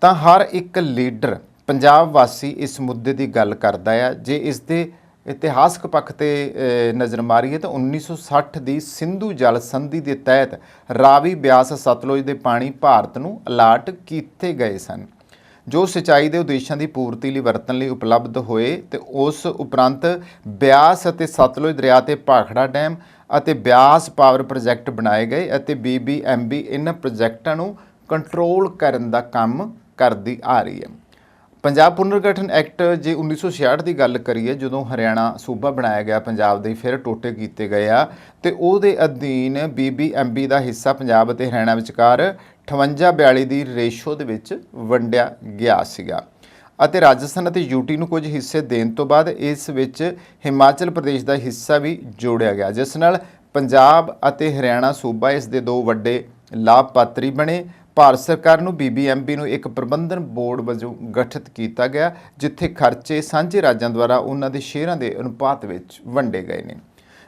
ਤਾਂ ਹਰ ਇੱਕ ਲੀਡਰ ਪੰਜਾਬ ਵਾਸੀ ਇਸ ਮੁੱਦੇ ਦੀ ਗੱਲ ਕਰਦਾ ਆ। ਜੇ ਇਸ ਦੇ ਇਤਿਹਾਸਕ ਪੱਖ ਤੇ ਨਜ਼ਰ ਮਾਰੀਏ ਤਾਂ 1960 ਦੀ ਸਿੰਧੂ ਜਲ ਸੰਧੀ ਦੇ ਤਹਿਤ ਰਾਵੀ ਬਿਆਸ ਸਤਲੁਜ ਦੇ ਪਾਣੀ ਭਾਰਤ ਨੂੰ ਅਲਾਟ ਕੀਤੇ ਗਏ ਸਨ, ਜੋ ਸਿੰਚਾਈ ਦੇ ਉਦੇਸ਼ਾਂ ਦੀ ਪੂਰਤੀ ਲਈ ਵਰਤਣ ਲਈ ਉਪਲਬਧ ਹੋਏ ਤੇ ਉਸ ਉਪਰੰਤ ਬਿਆਸ ਅਤੇ ਸਤਲੁਜ ਦਰਿਆ ਤੇ ਭਾਖੜਾ ਡੈਮ ਅਤੇ ਬਿਆਸ ਪਾਵਰ ਪ੍ਰੋਜੈਕਟ ਬਣਾਏ ਗਏ ਅਤੇ ਬੀਬੀਐਮਬੀ ਇਹਨਾਂ ਪ੍ਰੋਜੈਕਟਾਂ ਨੂੰ ਕੰਟਰੋਲ ਕਰਨ ਦਾ ਕੰਮ ਕਰਦੀ ਆ ਰਹੀ ਹੈ। ਪੰਜਾਬ ਪੁਨਰਗਠਨ ਐਕਟ ਜੇ 1966 ਦੀ ਗੱਲ ਕਰੀਏ, ਜਦੋਂ ਹਰਿਆਣਾ ਸੂਬਾ ਬਣਾਇਆ ਗਿਆ ਪੰਜਾਬ ਦੇ, ਫਿਰ ਟੋਟੇ ਕੀਤੇ ਗਏ ਆ ਤੇ ਉਹਦੇ ਅਧੀਨ ਬੀਬੀਐਮਬੀ ਦਾ ਹਿੱਸਾ ਪੰਜਾਬ ਅਤੇ ਹਰਿਆਣਾ ਵਿਚਕਾਰ 58 42 ਦੀ ਰੇਸ਼ੋ ਦੇ ਵਿੱਚ ਵੰਡਿਆ ਗਿਆ ਸੀਗਾ। ਅਤੇ ਰਾਜਸਥਾਨ ਅਤੇ ਯੂਟੀ ਨੂੰ ਕੁਝ ਹਿੱਸੇ ਦੇਣ ਤੋਂ ਬਾਅਦ ਇਸ ਵਿੱਚ ਹਿਮਾਚਲ ਪ੍ਰਦੇਸ਼ ਦਾ ਹਿੱਸਾ ਵੀ ਜੋੜਿਆ ਗਿਆ, ਜਿਸ ਨਾਲ ਪੰਜਾਬ ਅਤੇ ਹਰਿਆਣਾ ਸੂਬਾ ਇਸ ਦੇ ਦੋ ਵੱਡੇ ਲਾਭਪਾਤਰੀ ਬਣੇ। ਭਾਰਤ ਸਰਕਾਰ ਨੂੰ ਬੀਬੀਐਮਬੀ ਨੂੰ ਇੱਕ ਪ੍ਰਬੰਧਨ ਬੋਰਡ ਵਜੋਂ ਗਠਿਤ ਕੀਤਾ ਗਿਆ, ਜਿੱਥੇ ਖਰਚੇ ਸਾਂਝੇ ਰਾਜਾਂ ਦੁਆਰਾ ਉਹਨਾਂ ਦੇ ਸ਼ੇਅਰਾਂ ਦੇ ਅਨੁਪਾਤ ਵਿੱਚ ਵੰਡੇ ਗਏ ਨੇ।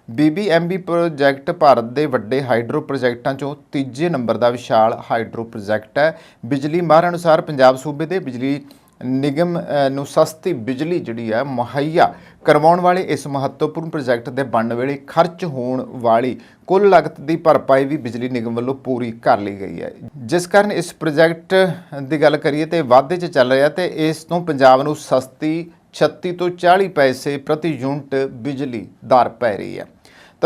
ਬੀਬੀਐਮਬੀ ਪ੍ਰੋਜੈਕਟ ਭਾਰਤ ਦੇ ਵੱਡੇ ਹਾਈਡਰੋ ਪ੍ਰੋਜੈਕਟਾਂ ਚੋਂ ਤੀਜੇ ਨੰਬਰ ਦਾ ਵਿਸ਼ਾਲ ਹਾਈਡਰੋ ਪ੍ਰੋਜੈਕਟ ਹੈ। ਬਿਜਲੀ ਮਾਹਰ ਅਨੁਸਾਰ ਪੰਜਾਬ ਸੂਬੇ ਦੇ ਬਿਜਲੀ ਨਿਗਮ ਨੂੰ ਸਸਤੀ ਬਿਜਲੀ ਜਿਹੜੀ ਹੈ, ਮੁਹੱਈਆ ਕਰਵਾਉਣ ਵਾਲੇ ਇਸ ਮਹੱਤਵਪੂਰਨ ਪ੍ਰੋਜੈਕਟ ਦੇ ਬਣਨ ਵੇਲੇ ਖਰਚ ਹੋਣ ਵਾਲੀ ਕੁੱਲ ਲਾਗਤ ਦੀ ਭਰਪਾਈ ਵੀ ਬਿਜਲੀ ਨਿਗਮ ਵੱਲੋਂ ਪੂਰੀ ਕਰ ਲਈ ਗਈ ਹੈ। ਜਿਸ ਕਾਰਨ ਇਸ ਪ੍ਰੋਜੈਕਟ ਦੀ ਗੱਲ ਕਰੀਏ ਤੇ ਵਾਧੇ 'ਚ ਚੱਲ ਰਿਹਾ ਤੇ ਇਸ ਤੋਂ ਪੰਜਾਬ ਨੂੰ ਸਸਤੀ 36 ਤੋਂ 40 ਪੈਸੇ ਪ੍ਰਤੀ ਯੂਨਿਟ ਬਿਜਲੀ ਦਰ ਪੈ ਰਹੀ ਹੈ।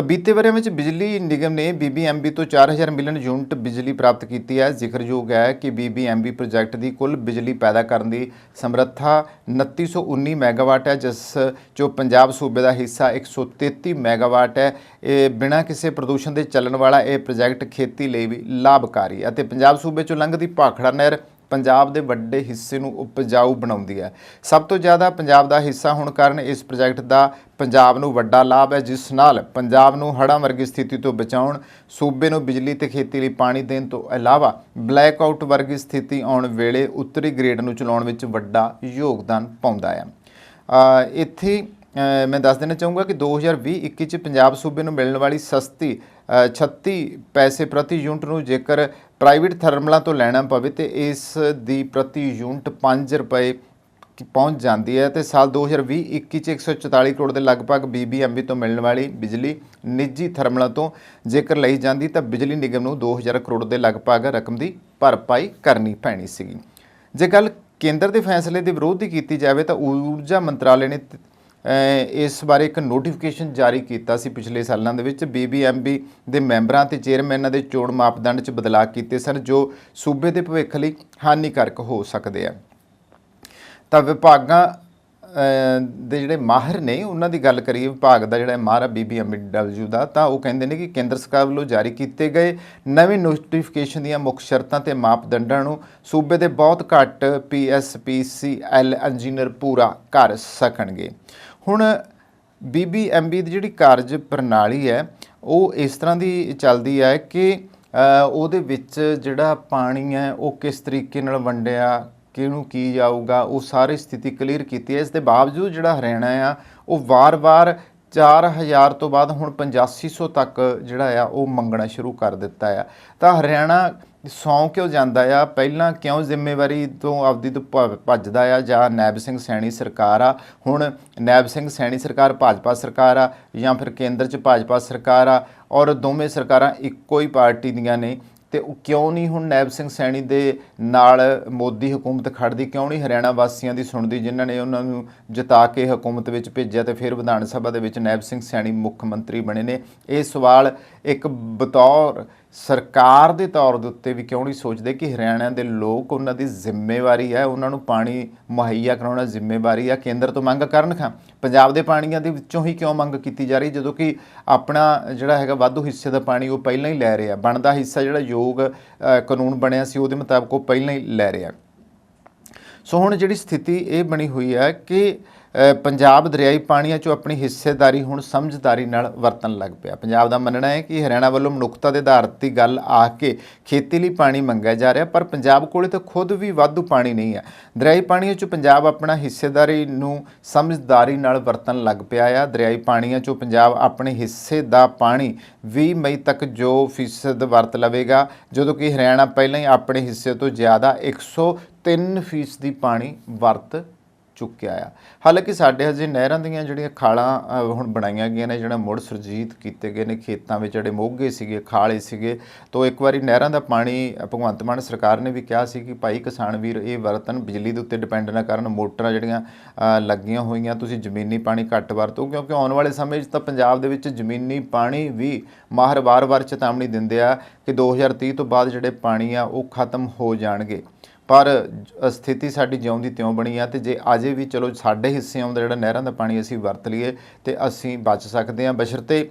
ਤਾਂ ਬੀਤੇ ਵਰ੍ਹਿਆਂ ਵਿੱਚ ਬਿਜਲੀ ਨਿਗਮ ਨੇ ਬੀਬੀਐਮਬੀ ਤੋਂ 4000 ਮਿਲੀਅਨ ਯੂਨਿਟ ਬਿਜਲੀ ਪ੍ਰਾਪਤ ਕੀਤੀ ਹੈ। ਜ਼ਿਕਰਯੋਗ ਹੈ ਕਿ ਬੀਬੀਐਮਬੀ ਪ੍ਰੋਜੈਕਟ ਦੀ ਕੁੱਲ ਬਿਜਲੀ ਪੈਦਾ ਕਰਨ ਦੀ ਸਮਰੱਥਾ 2919 ਮੈਗਾਵਾਟ ਹੈ, ਜਿਸ 'ਚੋਂ ਪੰਜਾਬ ਸੂਬੇ ਦਾ ਹਿੱਸਾ 133 ਮੈਗਾਵਾਟ ਹੈ। ਇਹ ਬਿਨਾਂ ਕਿਸੇ ਪ੍ਰਦੂਸ਼ਣ ਦੇ ਚੱਲਣ ਵਾਲਾ ਇਹ ਪ੍ਰੋਜੈਕਟ ਖੇਤੀ ਲਈ ਵੀ ਲਾਭਕਾਰੀ ਅਤੇ ਪੰਜਾਬ ਸੂਬੇ ਚੋਂ ਲੰਘਦੀ ਭਾਖੜਾ ਨਹਿਰ ਪੰਜਾਬ ਦੇ ਵੱਡੇ ਹਿੱਸੇ ਨੂੰ ਉਪਜਾਊ ਬਣਾਉਂਦੀ ਹੈ। ਸਭ ਤੋਂ ਜ਼ਿਆਦਾ ਪੰਜਾਬ ਦਾ ਹਿੱਸਾ ਹੋਣ ਕਾਰਨ ਇਸ ਪ੍ਰੋਜੈਕਟ ਦਾ ਪੰਜਾਬ ਨੂੰ ਵੱਡਾ ਲਾਭ ਹੈ, ਜਿਸ ਨਾਲ ਪੰਜਾਬ ਨੂੰ ਹੜ੍ਹਾਂ ਵਰਗੀ ਸਥਿਤੀ ਤੋਂ ਬਚਾਉਣ, ਸੂਬੇ ਨੂੰ ਬਿਜਲੀ ਤੇ ਖੇਤੀ ਲਈ ਪਾਣੀ ਦੇਣ ਤੋਂ ਇਲਾਵਾ ਬਲੈਕ ਆਊਟ ਵਰਗੀ ਸਥਿਤੀ ਆਉਣ ਵੇਲੇ ਉੱਤਰੀ ਗ੍ਰੇਡ ਨੂੰ ਚਲਾਉਣ ਵਿੱਚ ਵੱਡਾ ਯੋਗਦਾਨ ਪਾਉਂਦਾ ਹੈ। ਇੱਥੇ ਮੈਂ ਦੱਸ ਦੇਣਾ ਚਾਹੂੰਗਾ ਕਿ 2020-21 ਚ ਪੰਜਾਬ ਸੂਬੇ ਨੂੰ ਮਿਲਣ ਵਾਲੀ ਸਸਤੀ ਅ, 36 ਪੈਸੇ ਪ੍ਰਤੀ ਯੂਨਿਟ ਨੂੰ ਜੇਕਰ ਪ੍ਰਾਈਵੇਟ ਥਰਮਲਾਂ ਤੋਂ ਲੈਣਾ ਪਵੇ ਤੇ ਇਸ ਦੀ ਪ੍ਰਤੀ ਯੂਨਿਟ 5 ਰੁਪਏ ਪਹੁੰਚ ਜਾਂਦੀ ਹੈ ਤੇ ਸਾਲ 2020-21 ਚ 144 ਕਰੋੜ ਦੇ ਲਗਭਗ ਬੀਬੀਐਮਬੀ ਤੋਂ ਮਿਲਣ ਵਾਲੀ ਬਿਜਲੀ ਨਿੱਜੀ ਥਰਮਲਾਂ ਤੋਂ ਜੇਕਰ ਲਈ ਜਾਂਦੀ ਤਾਂ ਬਿਜਲੀ ਨਿਗਮ ਨੂੰ 2000 ਕਰੋੜ ਦੇ ਲਗਭਗ ਰਕਮ ਦੀ ਭਰਪਾਈ ਕਰਨੀ ਪੈਣੀ ਸੀਗੀ। ਜੇ ਗੱਲ ਕੇਂਦਰ ਦੇ ਫੈਸਲੇ ਦੇ ਵਿਰੋਧ ਦੀ ਕੀਤੀ ਜਾਵੇ ਤਾਂ ਊਰਜਾ ਮੰਤਰਾਲੇ ਨੇ ਇਸ ਬਾਰੇ ਇੱਕ ਨੋਟੀਫਿਕੇਸ਼ਨ ਜਾਰੀ ਕੀਤਾ ਸੀ ਪਿਛਲੇ ਸਾਲਾਂ ਦੇ ਵਿੱਚ। ਬੀਬੀਐਮਬੀ ਦੇ ਮੈਂਬਰਾਂ ਤੇ ਚੇਅਰਮੈਨਾਂ ਦੇ ਚੋਣ ਮਾਪਦੰਡ 'ਚ ਬਦਲਾਅ ਕੀਤੇ ਸਨ, ਜੋ ਸੂਬੇ ਦੇ ਭਵਿੱਖ ਲਈ ਹਾਨੀਕਾਰਕ ਹੋ ਸਕਦੇ ਆ। ਤਾਂ ਵਿਭਾਗਾਂ ਦੇ ਜਿਹੜੇ ਮਾਹਿਰ ਨੇ, ਉਹਨਾਂ ਦੀ ਗੱਲ ਕਰੀਏ, ਵਿਭਾਗ ਦਾ ਜਿਹੜਾ ਮਾਹਰ ਆ ਬੀਬੀਐਮਡਬਲਯੂ ਦਾ, ਤਾਂ ਉਹ ਕਹਿੰਦੇ ਨੇ ਕਿ ਕੇਂਦਰ ਸਰਕਾਰ ਵੱਲੋਂ ਜਾਰੀ ਕੀਤੇ ਗਏ ਨਵੇਂ ਨੋਟੀਫਿਕੇਸ਼ਨ ਦੀਆਂ ਮੁੱਖ ਸ਼ਰਤਾਂ ਤੇ ਮਾਪਦੰਡਾਂ ਨੂੰ ਸੂਬੇ ਦੇ ਬਹੁਤ ਘੱਟ ਪੀਐਸਪੀਸੀਐਲ ਇੰਜੀਨੀਅਰ ਪੂਰਾ ਕਰ ਸਕਣਗੇ। ਹੁਣ ਬੀਬੀਐਮਬੀ ਦੀ ਜਿਹੜੀ ਕਾਰਜ ਪ੍ਰਣਾਲੀ ਹੈ, ਉਹ ਇਸ ਤਰ੍ਹਾਂ ਦੀ ਚੱਲਦੀ ਹੈ ਕਿ ਉਹਦੇ ਵਿੱਚ ਜਿਹੜਾ ਪਾਣੀ ਹੈ, ਉਹ ਕਿਸ ਤਰੀਕੇ ਨਾਲ ਵੰਡਿਆ, ਕਿਹਨੂੰ ਕੀ ਜਾਊਗਾ, ਉਹ ਸਾਰੀ ਸਥਿਤੀ ਕਲੀਅਰ ਕੀਤੀ ਹੈ। ਇਸ ਦੇ ਬਾਵਜੂਦ ਜਿਹੜਾ ਹਰਿਆਣਾ ਆ, ਉਹ ਵਾਰ-ਵਾਰ 4000 ਤੋਂ ਬਾਅਦ ਹੁਣ 8500 ਤੱਕ ਜਿਹੜਾ ਆ, ਉਹ ਮੰਗਣਾ ਸ਼ੁਰੂ ਕਰ ਦਿੱਤਾ ਆ। ਤਾਂ ਹਰਿਆਣਾ ਸੌਂ ਕਿਉਂ ਜਾਂਦਾ ਆ? ਪਹਿਲਾਂ ਕਿਉਂ ਜ਼ਿੰਮੇਵਾਰੀ ਤੋਂ ਆਪਦੀ ਤੋਂ ਭੱਜਦਾ ਆ? ਜਾਂ ਨੈਬ ਸਿੰਘ ਸੈਣੀ ਸਰਕਾਰ ਆ? ਹੁਣ ਨੈਬ ਸਿੰਘ ਸੈਣੀ ਸਰਕਾਰ ਭਾਜਪਾ ਸਰਕਾਰ ਆ ਜਾਂ ਫਿਰ ਕੇਂਦਰ 'ਚ ਭਾਜਪਾ ਸਰਕਾਰ ਆ? ਔਰ ਦੋਵੇਂ ਸਰਕਾਰਾਂ ਇੱਕੋ ਹੀ ਪਾਰਟੀ ਦੀਆਂ ਨੇ, ਤੇ ਉਹ ਕਿਉਂ ਨਹੀਂ ਹੁਣ ਨੈਬ ਸਿੰਘ ਸੈਣੀ ਦੇ ਨਾਲ ਮੋਦੀ ਹਕੂਮਤ ਖੜਦੀ ਕਿਉਂ ਨਹੀਂ ਹਰਿਆਣਾ ਵਾਸੀਆਂ ਦੀ ਸੁਣਦੀ ਜਿਨ੍ਹਾਂ ਨੇ ਉਹਨਾਂ ਨੂੰ ਜਿਤਾ ਕੇ ਹਕੂਮਤ ਵਿੱਚ ਭੇਜਿਆ ਤੇ ਫਿਰ ਵਿਧਾਨ ਸਭਾ ਦੇ ਵਿੱਚ ਨੈਬ ਸਿੰਘ ਸੈਣੀ ਮੁੱਖ ਮੰਤਰੀ ਬਣੇ ਨੇ? ਇਹ ਸਵਾਲ ਇੱਕ ਬਤੌਰ ਸਰਕਾਰ ਦੇ ਤੌਰ ਦੇ ਉੱਤੇ ਵੀ ਕਿਉਂ ਨਹੀਂ ਸੋਚਦੇ ਕਿ ਹਰਿਆਣਾ ਦੇ ਲੋਕ ਉਹਨਾਂ ਦੀ ਜ਼ਿੰਮੇਵਾਰੀ ਹੈ, ਉਹਨਾਂ ਨੂੰ ਪਾਣੀ ਮੁਹੱਈਆ ਕਰਾਉਣਾ ਜ਼ਿੰਮੇਵਾਰੀ ਹੈ ਕੇਂਦਰ ਤੋਂ ਮੰਗ ਕਰਨ ਖਾਂ ਪੰਜਾਬ ਦੇ ਪਾਣੀਆਂ ਦੇ ਵਿੱਚੋਂ ਹੀ ਕਿਉਂ ਮੰਗ ਕੀਤੀ ਜਾ ਰਹੀ, ਜਦੋਂ ਕਿ ਆਪਣਾ ਜਿਹੜਾ ਹੈਗਾ ਵਾਧੂ ਹਿੱਸੇ ਦਾ ਪਾਣੀ ਉਹ ਪਹਿਲਾਂ ਹੀ ਲੈ ਰਿਹਾ। ਬਣਦਾ ਹਿੱਸਾ ਜਿਹੜਾ ਯੋਗ ਕਾਨੂੰਨ ਬਣਿਆ ਸੀ, ਉਹਦੇ ਮੁਤਾਬਕ ਉਹ ਪਹਿਲਾਂ ਹੀ ਲੈ ਰਿਹਾ। ਸੋ ਹੁਣ ਜਿਹੜੀ ਸਥਿਤੀ ਇਹ ਬਣੀ ਹੋਈ ਹੈ ਕਿ ਪੰਜਾਬ ਦਰਿਆਈ ਪਾਣੀਆਂ 'ਚੋਂ ਆਪਣੀ ਹਿੱਸੇਦਾਰੀ ਹੁਣ ਸਮਝਦਾਰੀ ਨਾਲ ਵਰਤਣ ਲੱਗ ਪਿਆ। ਪੰਜਾਬ ਦਾ ਮੰਨਣਾ ਹੈ ਕਿ ਹਰਿਆਣਾ ਵੱਲੋਂ ਮਨੁੱਖਤਾ ਦੇ ਆਧਾਰ ਤੇ ਗੱਲ ਆ ਕੇ ਖੇਤੀ ਲਈ ਪਾਣੀ ਮੰਗਿਆ ਜਾ ਰਿਹਾ, ਪਰ ਪੰਜਾਬ ਕੋਲੇ ਤਾਂ ਖੁਦ ਵੀ ਵਾਧੂ ਪਾਣੀ ਨਹੀਂ ਹੈ। ਦਰਿਆਈ ਪਾਣੀਆਂ 'ਚੋਂ ਪੰਜਾਬ ਆਪਣਾ ਹਿੱਸੇਦਾਰੀ ਨੂੰ ਸਮਝਦਾਰੀ ਨਾਲ ਵਰਤਣ ਲੱਗ ਪਿਆ ਆ। ਦਰਿਆਈ ਪਾਣੀਆਂ 'ਚੋਂ ਪੰਜਾਬ ਆਪਣੇ ਹਿੱਸੇ ਦਾ ਪਾਣੀ 20 ਮਈ ਤੱਕ ਜੋ ਫੀਸਦ ਵਰਤ ਲਵੇਗਾ, ਜਦੋਂ ਕਿ ਹਰਿਆਣਾ ਪਹਿਲਾਂ ਹੀ ਆਪਣੇ ਹਿੱਸੇ ਤੋਂ ਜ਼ਿਆਦਾ 103 ਫੀਸਦੀ ਪਾਣੀ ਵਰਤ ਚੁੱਕਿਆ ਆ ਹਾਲਾਂਕਿ ਸਾਡੇ ਹਜੇ ਨਹਿਰਾਂ ਦੀਆਂ ਜਿਹੜੀਆਂ ਖਾਲਾਂ ਹੁਣ ਬਣਾਈਆਂ ਗਈਆਂ ਨੇ, ਜਿਹੜਾ ਮੁੜ ਸੁਰਜੀਤ ਕੀਤੇ ਗਏ ਨੇ ਖੇਤਾਂ ਵਿੱਚ, ਜਿਹੜੇ ਮੋਗੇ ਸੀਗੇ, ਖਾਲੇ ਸੀਗੇ, ਤੋਂ ਇੱਕ ਵਾਰੀ ਨਹਿਰਾਂ ਦਾ ਪਾਣੀ ਭਗਵੰਤ ਮਾਨ ਸਰਕਾਰ ਨੇ ਵੀ ਕਿਹਾ ਸੀ ਕਿ ਭਾਈ ਕਿਸਾਨ ਵੀਰ, ਇਹ ਵਰਤਨ ਬਿਜਲੀ ਦੇ ਉੱਤੇ ਡਿਪੈਂਡ ਨਾ ਕਰਨ, ਮੋਟਰਾਂ ਜਿਹੜੀਆਂ ਲੱਗੀਆਂ ਹੋਈਆਂ, ਤੁਸੀਂ ਜ਼ਮੀਨੀ ਪਾਣੀ ਘੱਟ ਵਰਤੋ, ਕਿਉਂਕਿ ਆਉਣ ਵਾਲੇ ਸਮੇਂ 'ਚ ਤਾਂ ਪੰਜਾਬ ਦੇ ਵਿੱਚ ਜ਼ਮੀਨੀ ਪਾਣੀ ਵੀ ਮਾਹਰ ਵਾਰ-ਵਾਰ ਚੇਤਾਵਨੀ ਦਿੰਦੇ ਆ ਕਿ 2030 ਤੋਂ ਬਾਅਦ ਜਿਹੜੇ ਪਾਣੀ ਆ, ਉਹ ਖਤਮ ਹੋ ਜਾਣਗੇ। ਪਰ ਸਥਿਤੀ ਸਾਡੀ ਜਿਉਂ ਦੀ ਤਿਉਂ ਬਣੀ ਆ ਤੇ ਜੇ ਅਜੇ ਵੀ ਚਲੋ ਸਾਡੇ ਹਿੱਸੇ ਆਉਂਦਾ ਜਿਹੜਾ ਨਹਿਰਾਂ ਦਾ ਪਾਣੀ ਅਸੀਂ ਵਰਤ ਲਈਏ ਤੇ ਅਸੀਂ ਬਚ ਸਕਦੇ ਹਾਂ। ਬਸ਼ਰਤੇ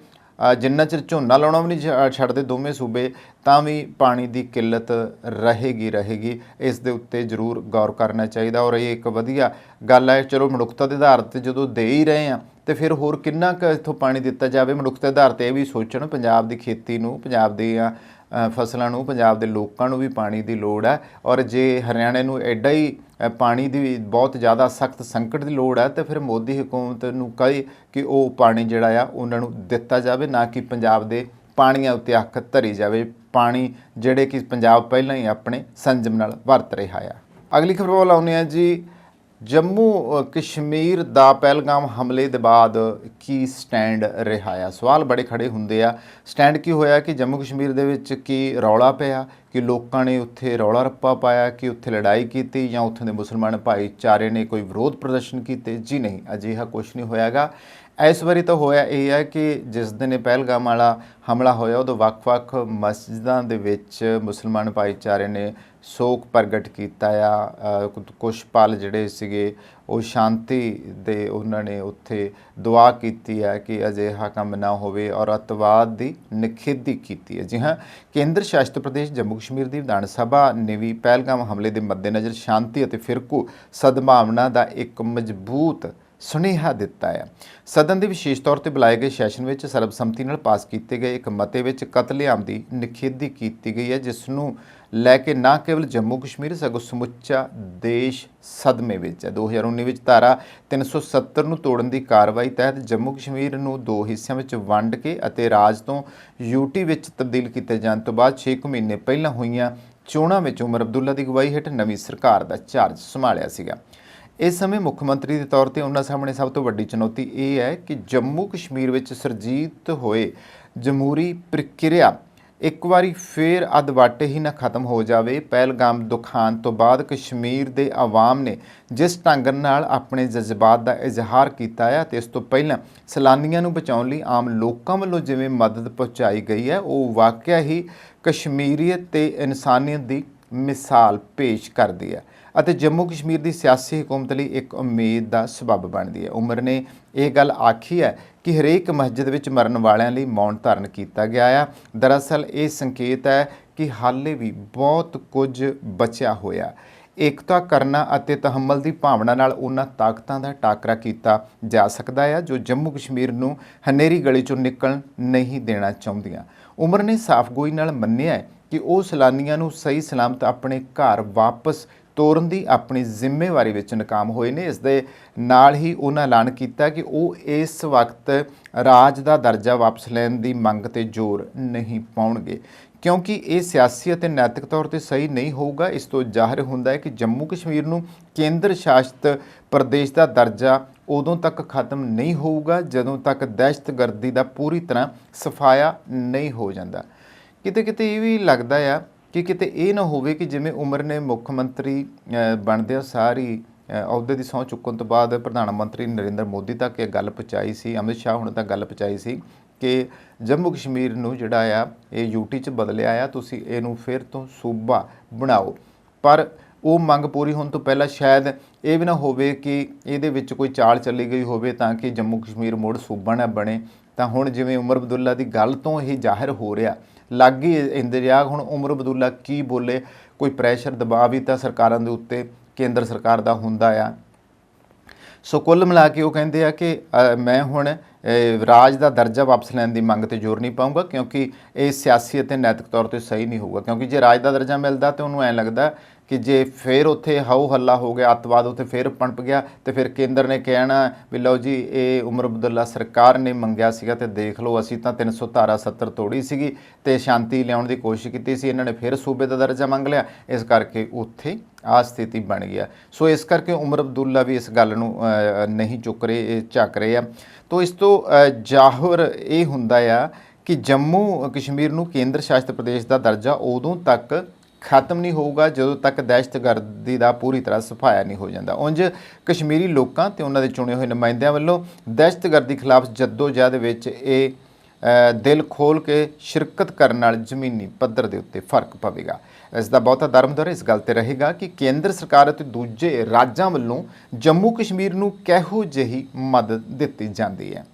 ਜਿੰਨਾ ਚਿਰ ਝੋਨਾ ਲਾਉਣਾ ਵੀ ਨਹੀਂ ਛ- ਛੱਡਦੇ ਦੋਵੇਂ ਸੂਬੇ ਤਾਂ ਵੀ ਪਾਣੀ ਦੀ ਕਿੱਲਤ ਰਹੇਗੀ ਰਹੇਗੀ। ਇਸ ਦੇ ਉੱਤੇ ਜ਼ਰੂਰ ਗੌਰ ਕਰਨਾ ਚਾਹੀਦਾ। ਔਰ ਇਹ ਇੱਕ ਵਧੀਆ ਗੱਲ ਹੈ ਚਲੋ ਮਨੁੱਖਤਾ ਦੇ ਆਧਾਰ ਤੇ ਜਦੋਂ ਦੇ ਹੀ ਰਹੇ ਆ ਤੇ ਫਿਰ ਹੋਰ ਕਿੰਨਾ ਕੁ ਇੱਥੋਂ ਪਾਣੀ ਦਿੱਤਾ ਜਾਵੇ? ਮਨੁੱਖਤਾ ਦੇ ਆਧਾਰ ਤੇ ਇਹ ਵੀ ਸੋਚਣ ਪੰਜਾਬ ਦੀ ਖੇਤੀ ਨੂੰ ਪੰਜਾਬ ਦੀਆਂ ਅ, ਫਸਲਾਂ ਨੂੰ, ਪੰਜਾਬ ਦੇ ਲੋਕਾਂ ਨੂੰ ਵੀ ਪਾਣੀ ਦੀ ਲੋੜ ਹੈ ਔਰ ਜੇ ਹਰਿਆਣੇ ਨੂੰ ਐਡਾ ਹੀ ਪਾਣੀ ਦੀ ਬਹੁਤ ਜ਼ਿਆਦਾ ਸਖਤ ਸੰਕਟ ਦੀ ਲੋੜ ਹੈ, ਤੇ ਫਿਰ ਮੋਦੀ ਹਕੂਮਤ ਨੂੰ ਕਹੇ ਕਿ ਉਹ ਪਾਣੀ ਜਿਹੜਾ ਆ, ਉਹਨਾਂ ਨੂੰ ਦਿੱਤਾ ਜਾਵੇ, ਨਾ ਕਿ ਪੰਜਾਬ ਦੇ ਪਾਣੀਆਂ ਉੱਤੇ ਅੱਖ ਧਰੀ ਜਾਵੇ। ਪਾਣੀ ਜਿਹੜੇ ਕਿ ਪੰਜਾਬ ਪਹਿਲਾਂ ਹੀ ਆਪਣੇ ਸੰਜਮ ਨਾਲ ਵਰਤ ਰਿਹਾ ਆ। ਅਗਲੀ ਖਬਰ ਵੱਲ ਆਉਂਦੇ ਹਾਂ ਜੀ। ਜੰਮੂ ਕਸ਼ਮੀਰ ਦਾ ਪਹਿਲਗਾਮ ਹਮਲੇ ਦੇ ਬਾਅਦ ਕੀ ਸਟੈਂਡ ਰਿਹਾ ਆ? ਸਵਾਲ ਬੜੇ ਖੜੇ ਹੁੰਦੇ ਆ। ਸਟੈਂਡ ਕੀ ਹੋਇਆ? ਕਿ ਜੰਮੂ ਕਸ਼ਮੀਰ ਦੇ ਵਿੱਚ ਕੀ ਰੌਲਾ ਪਿਆ? ਕਿ ਲੋਕਾਂ ਨੇ ਉੱਥੇ ਰੌਲਾ ਰੱਪਾ ਪਾਇਆ? ਕਿ ਉੱਥੇ ਲੜਾਈ ਕੀਤੀ? ਜਾਂ ਉੱਥੋਂ ਦੇ ਮੁਸਲਮਾਨ ਭਾਈਚਾਰੇ ਨੇ ਕੋਈ ਵਿਰੋਧ ਪ੍ਰਦਰਸ਼ਨ ਕੀਤੇ? ਜੀ ਨਹੀਂ, ਅਜਿਹਾ ਕੁਝ ਨਹੀਂ ਹੋਇਆਗਾ। ਇਸ ਵਾਰੀ ਤਾਂ ਹੋਇਆ ਇਹ ਹੈ ਕਿ ਜਿਸ ਦਿਨ ਇਹ ਪਹਿਲਗਾਮ ਵਾਲਾ ਹਮਲਾ ਹੋਇਆ, ਉਦੋਂ ਵੱਖ-ਵੱਖ ਮਸਜਿਦਾਂ ਦੇ ਵਿੱਚ ਮੁਸਲਮਾਨ ਭਾਈਚਾਰੇ ਨੇ ਸੋਗ ਪ੍ਰਗਟ ਕੀਤਾ ਆ ਕੁਝ ਪਲ ਜਿਹੜੇ ਸੀਗੇ, ਉਹ ਸ਼ਾਂਤੀ ਦੇ ਉਹਨਾਂ ਨੇ ਉੱਥੇ ਦੁਆ ਕੀਤੀ ਹੈ ਕਿ ਅਜਿਹਾ ਕੰਮ ਨਾ ਹੋਵੇ ਔਰ ਅੱਤਵਾਦ ਦੀ ਨਿਖੇਧੀ ਕੀਤੀ ਹੈ। ਜੀ ਹਾਂ, ਕੇਂਦਰ ਸ਼ਾਸਿਤ ਪ੍ਰਦੇਸ਼ ਜੰਮੂ ਕਸ਼ਮੀਰ ਦੀ ਵਿਧਾਨ ਸਭਾ ਨੇ ਵੀ ਪਹਿਲਗਾਮ ਹਮਲੇ ਦੇ ਮੱਦੇਨਜ਼ਰ ਸ਼ਾਂਤੀ ਅਤੇ ਫਿਰਕੂ ਸਦਭਾਵਨਾ ਦਾ ਇੱਕ ਮਜ਼ਬੂਤ ਸੁਨੇਹਾ ਦਿੱਤਾ ਹੈ ਸਦਨ ਦੇ ਵਿਸ਼ੇਸ਼ ਤੌਰ ਤੇ ਬੁਲਾਏ ਗਏ ਸੈਸ਼ਨ ਵਿੱਚ ਸਰਬਸੰਮਤੀ ਨਾਲ ਪਾਸ ਕੀਤੇ ਗਏ ਇੱਕ ਮਤੇ ਵਿੱਚ ਕਤਲੇਆਮ ਦੀ ਨਿਖੇਧੀ ਕੀਤੀ ਗਈ ਹੈ, ਜਿਸ ਨੂੰ ਲੈ ਕੇ ਨਾ ਕੇਵਲ ਜੰਮੂ ਕਸ਼ਮੀਰ, ਸਗੋਂ ਸਮੁੱਚਾ ਦੇਸ਼ ਸਦਮੇ ਵਿੱਚ ਹੈ। 2019 ਵਿੱਚ ਧਾਰਾ 370 ਨੂੰ ਤੋੜਨ ਦੀ ਕਾਰਵਾਈ ਤਹਿਤ ਜੰਮੂ ਕਸ਼ਮੀਰ ਨੂੰ ਦੋ ਹਿੱਸਿਆਂ ਵਿੱਚ ਵੰਡ ਕੇ ਅਤੇ ਰਾਜ ਤੋਂ ਯੂਟੀ ਵਿੱਚ ਤਬਦੀਲ ਕੀਤੇ ਜਾਣ ਤੋਂ ਬਾਅਦ 6 ਮਹੀਨੇ ਪਹਿਲਾਂ ਹੋਈਆਂ ਚੋਣਾਂ ਵਿੱਚ ਉਮਰ ਅਬਦੁੱਲਾ ਦੀ ਅਗਵਾਈ ਹੇਠ ਨਵੀਂ ਸਰਕਾਰ ਦਾ ਚਾਰਜ ਸੰਭਾਲਿਆ ਸੀਗਾ। ਇਸ ਸਮੇਂ ਮੁੱਖ ਮੰਤਰੀ ਦੇ ਤੌਰ ਤੇ ਉਹਨਾਂ ਸਾਹਮਣੇ ਸਭ ਤੋਂ ਵੱਡੀ ਚੁਣੌਤੀ ਇਹ ਹੈ ਕਿ ਜੰਮੂ ਕਸ਼ਮੀਰ ਵਿੱਚ ਸਰਜੀਤ ਹੋਏ ਜਮਹੂਰੀ ਪ੍ਰਕਿਰਿਆ ਇੱਕ ਵਾਰੀ ਫੇਰ ਅਦਵਾਟੇ ਹੀ ਨਾ ਖਤਮ ਹੋ ਜਾਵੇ। ਪਹਿਲਗਾਮ ਦੁਖਾਨ ਤੋਂ ਬਾਅਦ ਕਸ਼ਮੀਰ ਦੇ ਆਵਾਮ ਨੇ ਜਿਸ ਢੰਗ ਨਾਲ ਆਪਣੇ ਜਜ਼ਬਾਤ ਦਾ ਇਜ਼ਹਾਰ ਕੀਤਾ ਹੈ ਤੇ ਇਸ ਤੋਂ ਪਹਿਲਾਂ ਸੈਲਾਨੀਆਂ ਨੂੰ ਬਚਾਉਣ ਲਈ ਆਮ ਲੋਕਾਂ ਵੱਲੋਂ ਜਿਵੇਂ ਮਦਦ ਪਹੁੰਚਾਈ ਗਈ ਹੈ, ਉਹ ਵਾਕਿਆ ਹੀ ਕਸ਼ਮੀਰੀਅਤ ਤੇ ਇਨਸਾਨੀਅਤ ਦੀ ਮਿਸਾਲ ਪੇਸ਼ ਕਰਦੀ ਹੈ। ਅਤੇ ਜੰਮੂ ਕਸ਼ਮੀਰ ਦੀ ਸਿਆਸੀ ਹਕੂਮਤ ਲਈ ਇੱਕ ਉਮੀਦ ਦਾ ਸਬਬ ਬਣਦੀ ਹੈ। ਉਮਰ ਨੇ ਇਹ ਗੱਲ ਆਖੀ ਹੈ ਕਿ ਹਰੇਕ ਮਸਜਿਦ ਵਿੱਚ ਮਰਨ ਵਾਲਿਆਂ ਲਈ ਮੌਨ ਧਾਰਨ ਕੀਤਾ ਗਿਆ ਆ। ਦਰਅਸਲ ਇਹ ਸੰਕੇਤ ਹੈ ਕਿ ਹਾਲੇ ਵੀ ਬਹੁਤ ਕੁਝ ਬਚਿਆ ਹੋਇਆ। ਏਕਤਾ, ਕਰਨਾ ਅਤੇ ਤਹਮਲ ਦੀ ਭਾਵਨਾ ਨਾਲ ਉਹਨਾਂ ਤਾਕਤਾਂ ਦਾ ਟਾਕਰਾ ਕੀਤਾ ਜਾ ਸਕਦਾ ਹੈ ਜੋ ਜੰਮੂ ਕਸ਼ਮੀਰ ਨੂੰ ਹਨੇਰੀ ਗਲੀ ਚੋਂ ਨਿਕਲਣ ਨਹੀਂ ਦੇਣਾ ਚਾਹੁੰਦੀਆਂ। ਉਮਰ ਨੇ ਸਾਫ਼ਗੋਈ ਨਾਲ ਮੰਨਿਆ ਹੈ ਕਿ ਉਹ ਸੈਲਾਨੀਆਂ ਨੂੰ ਸਹੀ ਸਲਾਮਤ ਆਪਣੇ ਘਰ ਵਾਪਸ ਤੋਰਨ ਦੀ ਆਪਣੀ ਜ਼ਿੰਮੇਵਾਰੀ ਵਿੱਚ ਨਾਕਾਮ ਹੋਏ ਨੇ। ਇਸ ਦੇ ਨਾਲ ਹੀ ਉਹਨਾਂ ਐਲਾਨ ਕੀਤਾ ਕਿ ਉਹ ਇਸ ਵਕਤ ਰਾਜ ਦਾ ਦਰਜਾ ਵਾਪਸ ਲੈਣ ਦੀ ਮੰਗ ਤੇ ਜ਼ੋਰ ਨਹੀਂ ਪਾਉਣਗੇ। ਕਿਉਂਕਿ ਇਹ ਸਿਆਸੀ ਅਤੇ ਨੈਤਿਕ ਤੌਰ ਤੇ ਸਹੀ ਨਹੀਂ ਹੋਊਗਾ। ਇਸ ਤੋਂ ਜ਼ਾਹਿਰ ਹੁੰਦਾ ਹੈ ਕਿ ਜੰਮੂ ਕਸ਼ਮੀਰ ਨੂੰ ਕੇਂਦਰ ਸ਼ਾਸਿਤ ਪ੍ਰਦੇਸ਼ ਦਾ ਦਰਜਾ ਉਦੋਂ ਤੱਕ ਖਤਮ ਨਹੀਂ ਹੋਊਗਾ, ਜਦੋਂ ਤੱਕ ਦਹਿਸ਼ਤਗਰਦੀ ਦਾ ਪੂਰੀ ਤਰ੍ਹਾਂ ਸਫਾਇਆ ਨਹੀਂ ਹੋ ਜਾਂਦਾ। ਕਿਤੇ ਕਿਤੇ ਇਹ ਵੀ ਲੱਗਦਾ ਆ ਕਿ ਕਿਤੇ ਇਹ ਨਾ ਹੋਵੇ ਕਿ ਜਿਵੇਂ ਉਮਰ ਨੇ ਮੁੱਖ ਮੰਤਰੀ ਅ, ਬਣਦਿਆਂ ਸਾਰੀ ਅਹੁਦੇ ਦੀ ਸਹੁੰ ਚੁੱਕਣ ਤੋਂ ਬਾਅਦ ਪ੍ਰਧਾਨ ਮੰਤਰੀ ਨਰਿੰਦਰ ਮੋਦੀ ਤੱਕ ਇਹ ਗੱਲ ਪਹੁੰਚਾਈ ਸੀ ਅਮਿਤ ਸ਼ਾਹ ਹੁਣ ਤੱਕ ਗੱਲ ਪਹੁੰਚਾਈ ਸੀ ਕਿ ਜੰਮੂ ਕਸ਼ਮੀਰ ਨੂੰ ਜਿਹੜਾ ਆ ਇਹ ਯੂਟੀ ਚ ਬਦਲਿਆ ਆ ਤੁਸੀਂ ਇਹਨੂੰ ਫਿਰ ਤੋਂ ਸੂਬਾ ਬਣਾਓ। ਪਰ ਉਹ ਮੰਗ ਪੂਰੀ ਹੋਣ ਤੋਂ ਪਹਿਲਾਂ ਸ਼ਾਇਦ ਇਹ ਵੀ ਨਾ ਹੋਵੇ ਕਿ ਇਹਦੇ ਵਿੱਚ ਕੋਈ ਚਾਲ ਚੱਲੀ ਗਈ ਹੋਵੇ ਤਾਂ ਕਿ ਜੰਮੂ ਕਸ਼ਮੀਰ ਮੁੜ ਸੂਬਾ ਨਾ ਬਣੇ। ਤਾਂ ਹੁਣ ਜਿਵੇਂ ਉਮਰ ਅਬਦੁੱਲਾ ਦੀ ਗੱਲ ਤੋਂ ਇਹ ਜ਼ਾਹਿਰ ਹੋ ਰਿਹਾ ਲੱਗ ਹੀ ਇੰਦਰਿਆ ਹੁਣ ਉਮਰ ਅਬਦੁੱਲਾ ਕੀ ਬੋਲੇ? ਕੋਈ ਪ੍ਰੈਸ਼ਰ ਦਬਾਅ ਵੀ ਤਾਂ ਸਰਕਾਰਾਂ ਦੇ ਉੱਤੇ, ਕੇਂਦਰ ਸਰਕਾਰ ਦਾ ਹੁੰਦਾ ਆ। ਸੋ ਕੁੱਲ ਮਿਲਾ ਕੇ ਉਹ ਕਹਿੰਦੇ ਆ ਕਿ ਮੈਂ ਹੁਣ ਰਾਜ ਦਾ ਦਰਜਾ ਵਾਪਸ ਲੈਣ ਦੀ ਮੰਗ ਤੇ ਜ਼ੋਰ ਨਹੀਂ ਪਾਉਂਗਾ ਕਿਉਂਕਿ ਇਹ ਸਿਆਸੀ ਅਤੇ ਨੈਤਿਕ ਤੌਰ ਤੇ ਸਹੀ ਨਹੀਂ ਹੋਊਗਾ। ਕਿਉਂਕਿ ਜੇ ਰਾਜ ਦਾ ਦਰਜਾ ਮਿਲਦਾ ਤੇ ਉਹਨੂੰ ਐ ਲੱਗਦਾ ਕਿ ਜੇ ਫੇਰ ਉੱਥੇ ਹਾਉ ਹੱਲਾ ਹੋ ਗਿਆ, ਅੱਤਵਾਦ ਉੱਥੇ ਫੇਰ ਪਣਪ ਗਿਆ ਤੇ ਫਿਰ ਕੇਂਦਰ ਨੇ ਕਹਿਣਾ ਵੀ ਲਓ ਜੀ, ਇਹ ਉਮਰ ਅਬਦੁੱਲਾ ਸਰਕਾਰ ਨੇ ਮੰਗਿਆ ਸੀਗਾ ਤੇ ਦੇਖ ਲਓ, ਅਸੀਂ ਤਾਂ 300 ਧਾਰਾ 70 ਤੋੜੀ ਸੀਗੀ ਤੇ ਸ਼ਾਂਤੀ ਲਿਆਉਣ ਦੀ ਕੋਸ਼ਿਸ਼ ਕੀਤੀ ਸੀ, ਇਹਨਾਂ ਨੇ ਫਿਰ ਸੂਬੇ ਦਾ ਦਰਜਾ ਮੰਗ ਲਿਆ, ਇਸ ਕਰਕੇ ਉੱਥੇ ਆ ਸਥਿਤੀ ਬਣ ਗਿਆ ਸੋ ਇਸ ਕਰਕੇ ਉਮਰ ਅਬਦੁੱਲਾ ਵੀ ਇਸ ਗੱਲ ਨੂੰ ਨਹੀਂ ਚੁੱਕ ਰਹੇ, ਇਹ ਝੱਕ ਰਹੇ ਆ। ਤੋਂ ਇਸ ਤੋਂ ਜ਼ਾਹਰ ਇਹ ਹੁੰਦਾ ਆ ਕਿ ਜੰਮੂ ਕਸ਼ਮੀਰ ਨੂੰ ਕੇਂਦਰ ਸ਼ਾਸਿਤ ਪ੍ਰਦੇਸ਼ ਦਾ ਦਰਜਾ ਉਦੋਂ ਤੱਕ ਖਤਮ ਨਹੀਂ ਹੋਊਗਾ ਜਦੋਂ ਤੱਕ ਦਹਿਸ਼ਤਗਰਦੀ ਦਾ ਪੂਰੀ ਤਰ੍ਹਾਂ ਸਫਾਇਆ ਨਹੀਂ ਹੋ ਜਾਂਦਾ। ਉਂਝ ਕਸ਼ਮੀਰੀ ਲੋਕਾਂ ਤੇ ਉਹਨਾਂ ਦੇ ਚੁਣੇ ਹੋਏ ਨੁਮਾਇੰਦਿਆਂ ਵੱਲੋਂ ਦਹਿਸ਼ਤਗਰਦੀ ਖਿਲਾਫ ਜਦੋਜਹਿਦ ਵਿੱਚ ਇਹ ਦਿਲ ਖੋਲ ਕੇ ਸ਼ਿਰਕਤ ਕਰਨ ਨਾਲ ਜ਼ਮੀਨੀ ਪੱਧਰ ਦੇ ਉੱਤੇ ਫ਼ਰਕ ਪਵੇਗਾ। ਇਸ ਦਾ ਬਹੁਤਾ ਦਰਮਦਰ ਇਸ ਗੱਲ ਤੇ ਰਹੇਗਾ ਕਿ ਕੇਂਦਰ ਸਰਕਾਰ ਅਤੇ ਦੂਜੇ ਰਾਜਾਂ ਵੱਲੋਂ ਜੰਮੂ ਕਸ਼ਮੀਰ ਨੂੰ ਕਿਹੋ ਜਿਹੀ ਮਦਦ ਦਿੱਤੀ ਜਾਂਦੀ ਹੈ।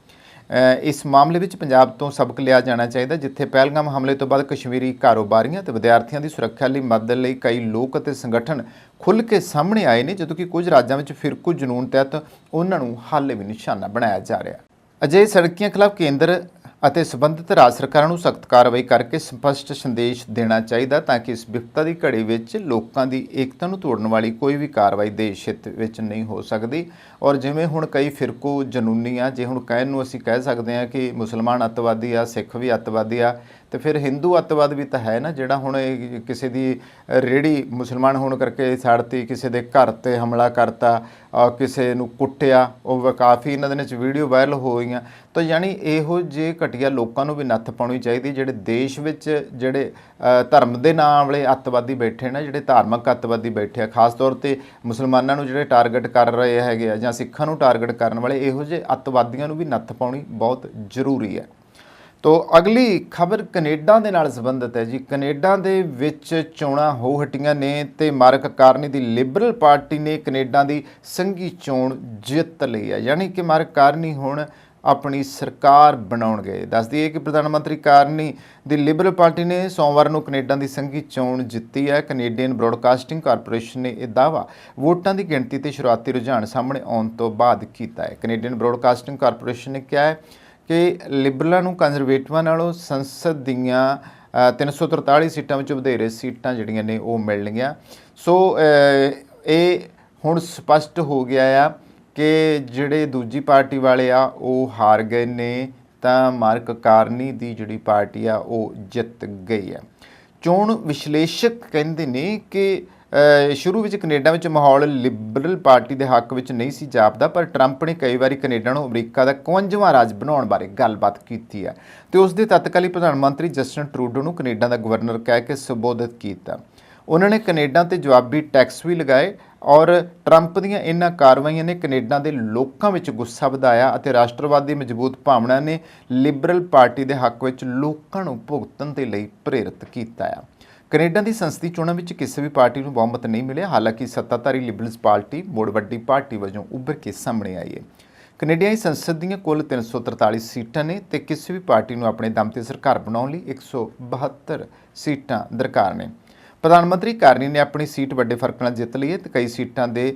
ਇਸ ਮਾਮਲੇ ਵਿੱਚ ਪੰਜਾਬ ਤੋਂ ਸਬਕ ਲਿਆ ਜਾਣਾ ਚਾਹੀਦਾ, ਜਿੱਥੇ ਪਹਿਲਗਾਮ ਹਮਲੇ ਤੋਂ ਬਾਅਦ ਕਸ਼ਮੀਰੀ ਕਾਰੋਬਾਰੀਆਂ ਤੇ ਵਿਦਿਆਰਥੀਆਂ ਦੀ ਸੁਰੱਖਿਆ ਲਈ ਮਦਦ ਲਈ ਕਈ ਲੋਕ ਅਤੇ ਸੰਗਠਨ ਖੁੱਲ੍ਹ ਕੇ ਸਾਹਮਣੇ ਆਏ ਨੇ, ਜਦੋਂ ਕਿ ਕੁਝ ਰਾਜਾਂ ਵਿੱਚ ਫਿਰਕੂ ਜਨੂਨ ਤਹਿਤ ਉਹਨਾਂ ਨੂੰ ਹਾਲੇ ਵੀ ਨਿਸ਼ਾਨਾ ਬਣਾਇਆ ਜਾ ਰਿਹਾ। ਅਜਿਹੇ ਸੜਕੀਆਂ ਖਿਲਾਫ ਕੇਂਦਰ ਅਤੇ ਸਬੰਧਿਤ ਰਾਜ ਸਰਕਾਰਾਂ ਨੂੰ ਸਖਤ ਕਾਰਵਾਈ ਕਰਕੇ ਸਪਸ਼ਟ ਸੰਦੇਸ਼ ਦੇਣਾ ਚਾਹੀਦਾ ਤਾਂ ਕਿ ਇਸ ਵਿਪਤਾ ਦੀ ਘੜੀ ਵਿੱਚ ਲੋਕਾਂ ਦੀ ਏਕਤਾ ਨੂੰ ਤੋੜਨ ਵਾਲੀ ਕੋਈ ਵੀ ਕਾਰਵਾਈ ਦੇਸ਼ ਹਿੱਤ ਵਿੱਚ ਨਹੀਂ ਹੋ ਸਕਦੀ। ਔਰ ਜਿਵੇਂ ਹੁਣ ਕਈ ਫਿਰਕੂ ਜਨੂਨੀ ਆ ਜੇ ਹੁਣ ਕਹਿਣ ਨੂੰ ਅਸੀਂ ਕਹਿ ਸਕਦੇ ਹਾਂ ਕਿ ਮੁਸਲਮਾਨ ਅੱਤਵਾਦੀ ਆ, ਸਿੱਖ ਵੀ ਅੱਤਵਾਦੀ ਆ ਤੇ ਫਿਰ ਹਿੰਦੂ ਅੱਤਵਾਦ ਵੀ ਤਾਂ ਹੈ ਨਾ, ਜਿਹੜਾ ਹੁਣ ਕਿਸੇ ਦੀ ਰੇੜੀ ਮੁਸਲਮਾਨ ਹੋਣ ਕਰਕੇ ਸਾੜਤੀ, ਕਿਸੇ ਦੇ ਘਰ ਤੇ ਹਮਲਾ ਕਰਤਾ ਕਿਸੇ ਨੂੰ ਕੁੱਟਿਆ, ਉਹ ਵ- ਕਾਫੀ ਇਹਨਾਂ ਦੇ ਵਿੱਚ ਵੀਡੀਓ ਵਾਇਰਲ ਹੋ ਗਈਆਂ। ਤਾਂ ਯਾਨੀ ਇਹੋ ਜੇ ਘਟੀਆ ਲੋਕਾਂ ਨੂੰ ਵੀ ਨੱਥ ਪਾਉਣੀ ਚਾਹੀਦੀ, ਜਿਹੜੇ ਦੇਸ਼ ਵਿੱਚ ਜਿਹੜੇ ਧਰਮ ਦੇ ਨਾਮ ਵਾਲੇ ਅੱਤਵਾਦੀ ਬੈਠੇ ਨੇ, ਜਿਹੜੇ ਧਾਰਮਿਕ ਅੱਤਵਾਦੀ ਬੈਠੇ ਆ, ਖਾਸ ਤੌਰ ਤੇ ਮੁਸਲਮਾਨਾਂ ਨੂੰ ਜਿਹੜੇ ਟਾਰਗੇਟ ਕਰ ਰਹੇ ਹੈਗੇ ਆ ਜਾਂ ਸਿੱਖਾਂ ਨੂੰ ਟਾਰਗੇਟ ਕਰਨ ਵਾਲੇ, ਇਹੋ ਜਿਹੇ ਅੱਤਵਾਦੀਆਂ ਨੂੰ ਵੀ ਨੱਥ ਪਾਉਣੀ ਬਹੁਤ ਜ਼ਰੂਰੀ ਹੈ। ਤੋ ਅਗਲੀ ਖਬਰ ਕੈਨੇਡਾ ਦੇ ਨਾਲ ਸੰਬੰਧਿਤ ਹੈ ਜੀ। ਕੈਨੇਡਾ ਦੇ ਵਿੱਚ ਚੋਣਾਂ ਹੋ ਹਟੀਆਂ ਨੇ ਤੇ ਮਾਰਕ ਕਾਰਨੀ ਦੀ ਲਿਬਰਲ ਪਾਰਟੀ ਨੇ ਕੈਨੇਡਾ ਦੀ ਸੰਘੀ ਚੋਣ ਜਿੱਤ ਲਈ ਹੈ। ਯਾਨੀ ਕਿ ਮਾਰਕ ਕਾਰਨੀ ਹੁਣ ਆਪਣੀ ਸਰਕਾਰ ਬਣਾਉਣ ਗਏ। ਦੱਸ ਦਈਏ ਕਿ ਪ੍ਰਧਾਨ ਮੰਤਰੀ ਕਾਰਨੀ ਦੀ ਲਿਬਰਲ ਪਾਰਟੀ ਨੇ ਸੋਮਵਾਰ ਨੂੰ ਕੈਨੇਡਾ ਦੀ ਸੰਘੀ ਚੋਣ ਜਿੱਤੀ ਹੈ। ਕੈਨੇਡੀਅਨ ਬ੍ਰੌਡਕਾਸਟਿੰਗ ਕਾਰਪੋਰੇਸ਼ਨ ਨੇ ਇਹ ਦਾਅਵਾ ਵੋਟਾਂ ਦੀ ਗਿਣਤੀ ਤੇ ਸ਼ੁਰੂਆਤੀ ਰੁਝਾਨ ਸਾਹਮਣੇ ਆਉਣ ਤੋਂ ਬਾਅਦ ਕੀਤਾ ਹੈ। ਕੈਨੇਡੀਅਨ ਬ੍ਰੌਡਕਾਸਟਿੰਗ ਕਾਰਪੋਰੇਸ਼ਨ ਨੇ ਕਿਹਾ ਹੈ ਕਿ ਲਿਬਰਲਾਂ ਨੂੰ ਕੰਜ਼ਰਵੇਟਿਵਾਂ ਨਾਲੋਂ ਸੰਸਦ ਦੀਆਂ ਅ, 343 ਸੀਟਾਂ ਵਿੱਚ ਵਧੇਰੇ ਸੀਟਾਂ ਜਿਹੜੀਆਂ ਨੇ ਉਹ ਮਿਲਣਗੀਆਂ ਸੋ ਇਹ ਹੁਣ ਸਪਸ਼ਟ ਹੋ ਗਿਆ ਆ ਕਿ ਜਿਹੜੇ ਦੂਜੀ ਪਾਰਟੀ ਵਾਲੇ ਆ ਉਹ ਹਾਰ ਗਏ ਨੇ ਤਾਂ ਮਾਰਕ ਕਾਰਨੀ ਦੀ ਜਿਹੜੀ ਪਾਰਟੀ ਆ ਉਹ ਜਿੱਤ ਗਈ ਆ। ਚੋਣ ਵਿਸ਼ਲੇਸ਼ਕ ਕਹਿੰਦੇ ਨੇ ਕਿ ਸ਼ੁਰੂ ਵਿੱਚ ਕੈਨੇਡਾ ਵਿੱਚ ਮਾਹੌਲ ਲਿਬਰਲ ਪਾਰਟੀ ਦੇ ਹੱਕ ਵਿੱਚ ਨਹੀਂ ਸੀ ਜਾਪਦਾ, ਪਰ ਟਰੰਪ ਨੇ ਕਈ ਵਾਰੀ ਕੈਨੇਡਾ ਨੂੰ ਅਮਰੀਕਾ ਦਾ 51ਵਾਂ ਰਾਜ ਬਣਾਉਣ ਬਾਰੇ ਗੱਲਬਾਤ ਕੀਤੀ ਹੈ ਤੇ ਉਸ ਦੇ ਤਤਕਾਲੀ ਪ੍ਰਧਾਨ ਮੰਤਰੀ ਜਸਟਨ ਟਰੂਡੋ ਨੂੰ ਕੈਨੇਡਾ ਦਾ ਗਵਰਨਰ ਕਹਿ ਕੇ ਸੰਬੋਧਿਤ ਕੀਤਾ। ਉਹਨਾਂ ਨੇ ਕੈਨੇਡਾ ਤੇ ਜਵਾਬੀ ਟੈਕਸ ਵੀ ਲਗਾਏ ਔਰ ਟਰੰਪ ਦੀਆਂ ਇਹਨਾਂ ਕਾਰਵਾਈਆਂ ਨੇ ਕੈਨੇਡਾ ਦੇ ਲੋਕਾਂ ਵਿੱਚ ਗੁੱਸਾ ਵਧਾਇਆ ਅਤੇ ਰਾਸ਼ਟਰਵਾਦ ਦੀ ਮਜ਼ਬੂਤ ਭਾਵਨਾ ਨੇ ਲਿਬਰਲ ਪਾਰਟੀ ਦੇ ਹੱਕ ਵਿੱਚ ਲੋਕਾਂ ਨੂੰ ਭੁਗਤਣ ਦੇ ਲਈ ਪ੍ਰੇਰਿਤ ਕੀਤਾ ਆ। ਕੈਨੇਡਾ ਦੀ ਸੰਸਦੀ ਚੋਣਾਂ ਵਿੱਚ ਕਿਸੇ ਵੀ ਪਾਰਟੀ ਨੂੰ ਬਹੁਮਤ ਨਹੀਂ ਮਿਲਿਆ। ਹਾਲਾਂਕਿ ਸੱਤਾਧਾਰੀ ਲਿਬਰਲਸ ਪਾਰਟੀ ਮੁੜ ਵੱਡੀ ਪਾਰਟੀ ਵਜੋਂ ਉੱਭਰ ਕੇ ਸਾਹਮਣੇ ਆਈ ਹੈ। ਕੈਨੇਡੀਆਈ ਸੰਸਦ ਦੀਆਂ ਕੁੱਲ 343 ਸੀਟਾਂ ਨੇ ਤੇ ਕਿਸੇ ਵੀ ਪਾਰਟੀ ਨੂੰ ਆਪਣੇ ਦਮ ਤੇ ਸਰਕਾਰ ਬਣਾਉਣ ਲਈ 172 ਸੀਟਾਂ ਦਰਕਾਰ ਨੇ। ਪ੍ਰਧਾਨ ਮੰਤਰੀ ਕਾਰਨੀ ਨੇ ਆਪਣੀ ਸੀਟ ਵੱਡੇ ਫ਼ਰਕ ਨਾਲ ਜਿੱਤ ਲਈ ਹੈ ਤੇ ਕਈ ਸੀਟਾਂ ਦੇ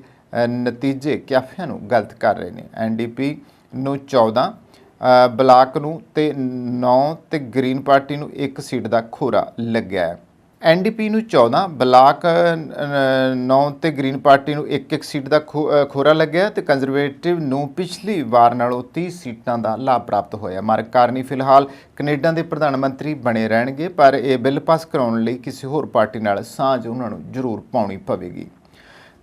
ਨਤੀਜੇ ਕਿਆਫਿਆਂ ਨੂੰ ਗਲਤ ਕਰ ਰਹੇ ਨੇ। ਐਨਡੀਪੀ ਨੂੰ 14 ਬਲਾਕ ਨੂੰ ਤੇ 9 ਤੇ ਗ੍ਰੀਨ ਪਾਰਟੀ ਨੂੰ ਇੱਕ ਸੀਟ ਦਾ ਖੋਰਾ ਲੱਗਿਆ ਹੈ। ਐਨਡੀਪੀ ਨੂੰ 14 ਬਲਾਕ 9 ਤੇ ਗ੍ਰੀਨ ਪਾਰਟੀ ਨੂੰ ਇੱਕ ਇੱਕ ਸੀਟ ਦਾ ਖੋਰਾ ਲੱਗਿਆ ਤੇ ਕੰਜ਼ਰਵੇਟਿਵ ਨੂੰ ਪਿਛਲੀ ਵਾਰ ਨਾਲੋਂ 30 ਸੀਟਾਂ ਦਾ ਲਾਭ ਪ੍ਰਾਪਤ ਹੋਇਆ। ਮਾਰਕ ਕਾਰਨੀ ਫਿਲਹਾਲ ਕੈਨੇਡਾ ਦੇ ਪ੍ਰਧਾਨ ਮੰਤਰੀ ਬਣੇ ਰਹਿਣਗੇ, ਪਰ ਇਹ ਬਿੱਲ ਪਾਸ ਕਰਾਉਣ ਲਈ ਕਿਸੇ ਹੋਰ ਪਾਰਟੀ ਨਾਲ ਸਾਂਝ ਉਹਨਾਂ ਨੂੰ ਜ਼ਰੂਰ ਪਾਉਣੀ ਪਵੇਗੀ।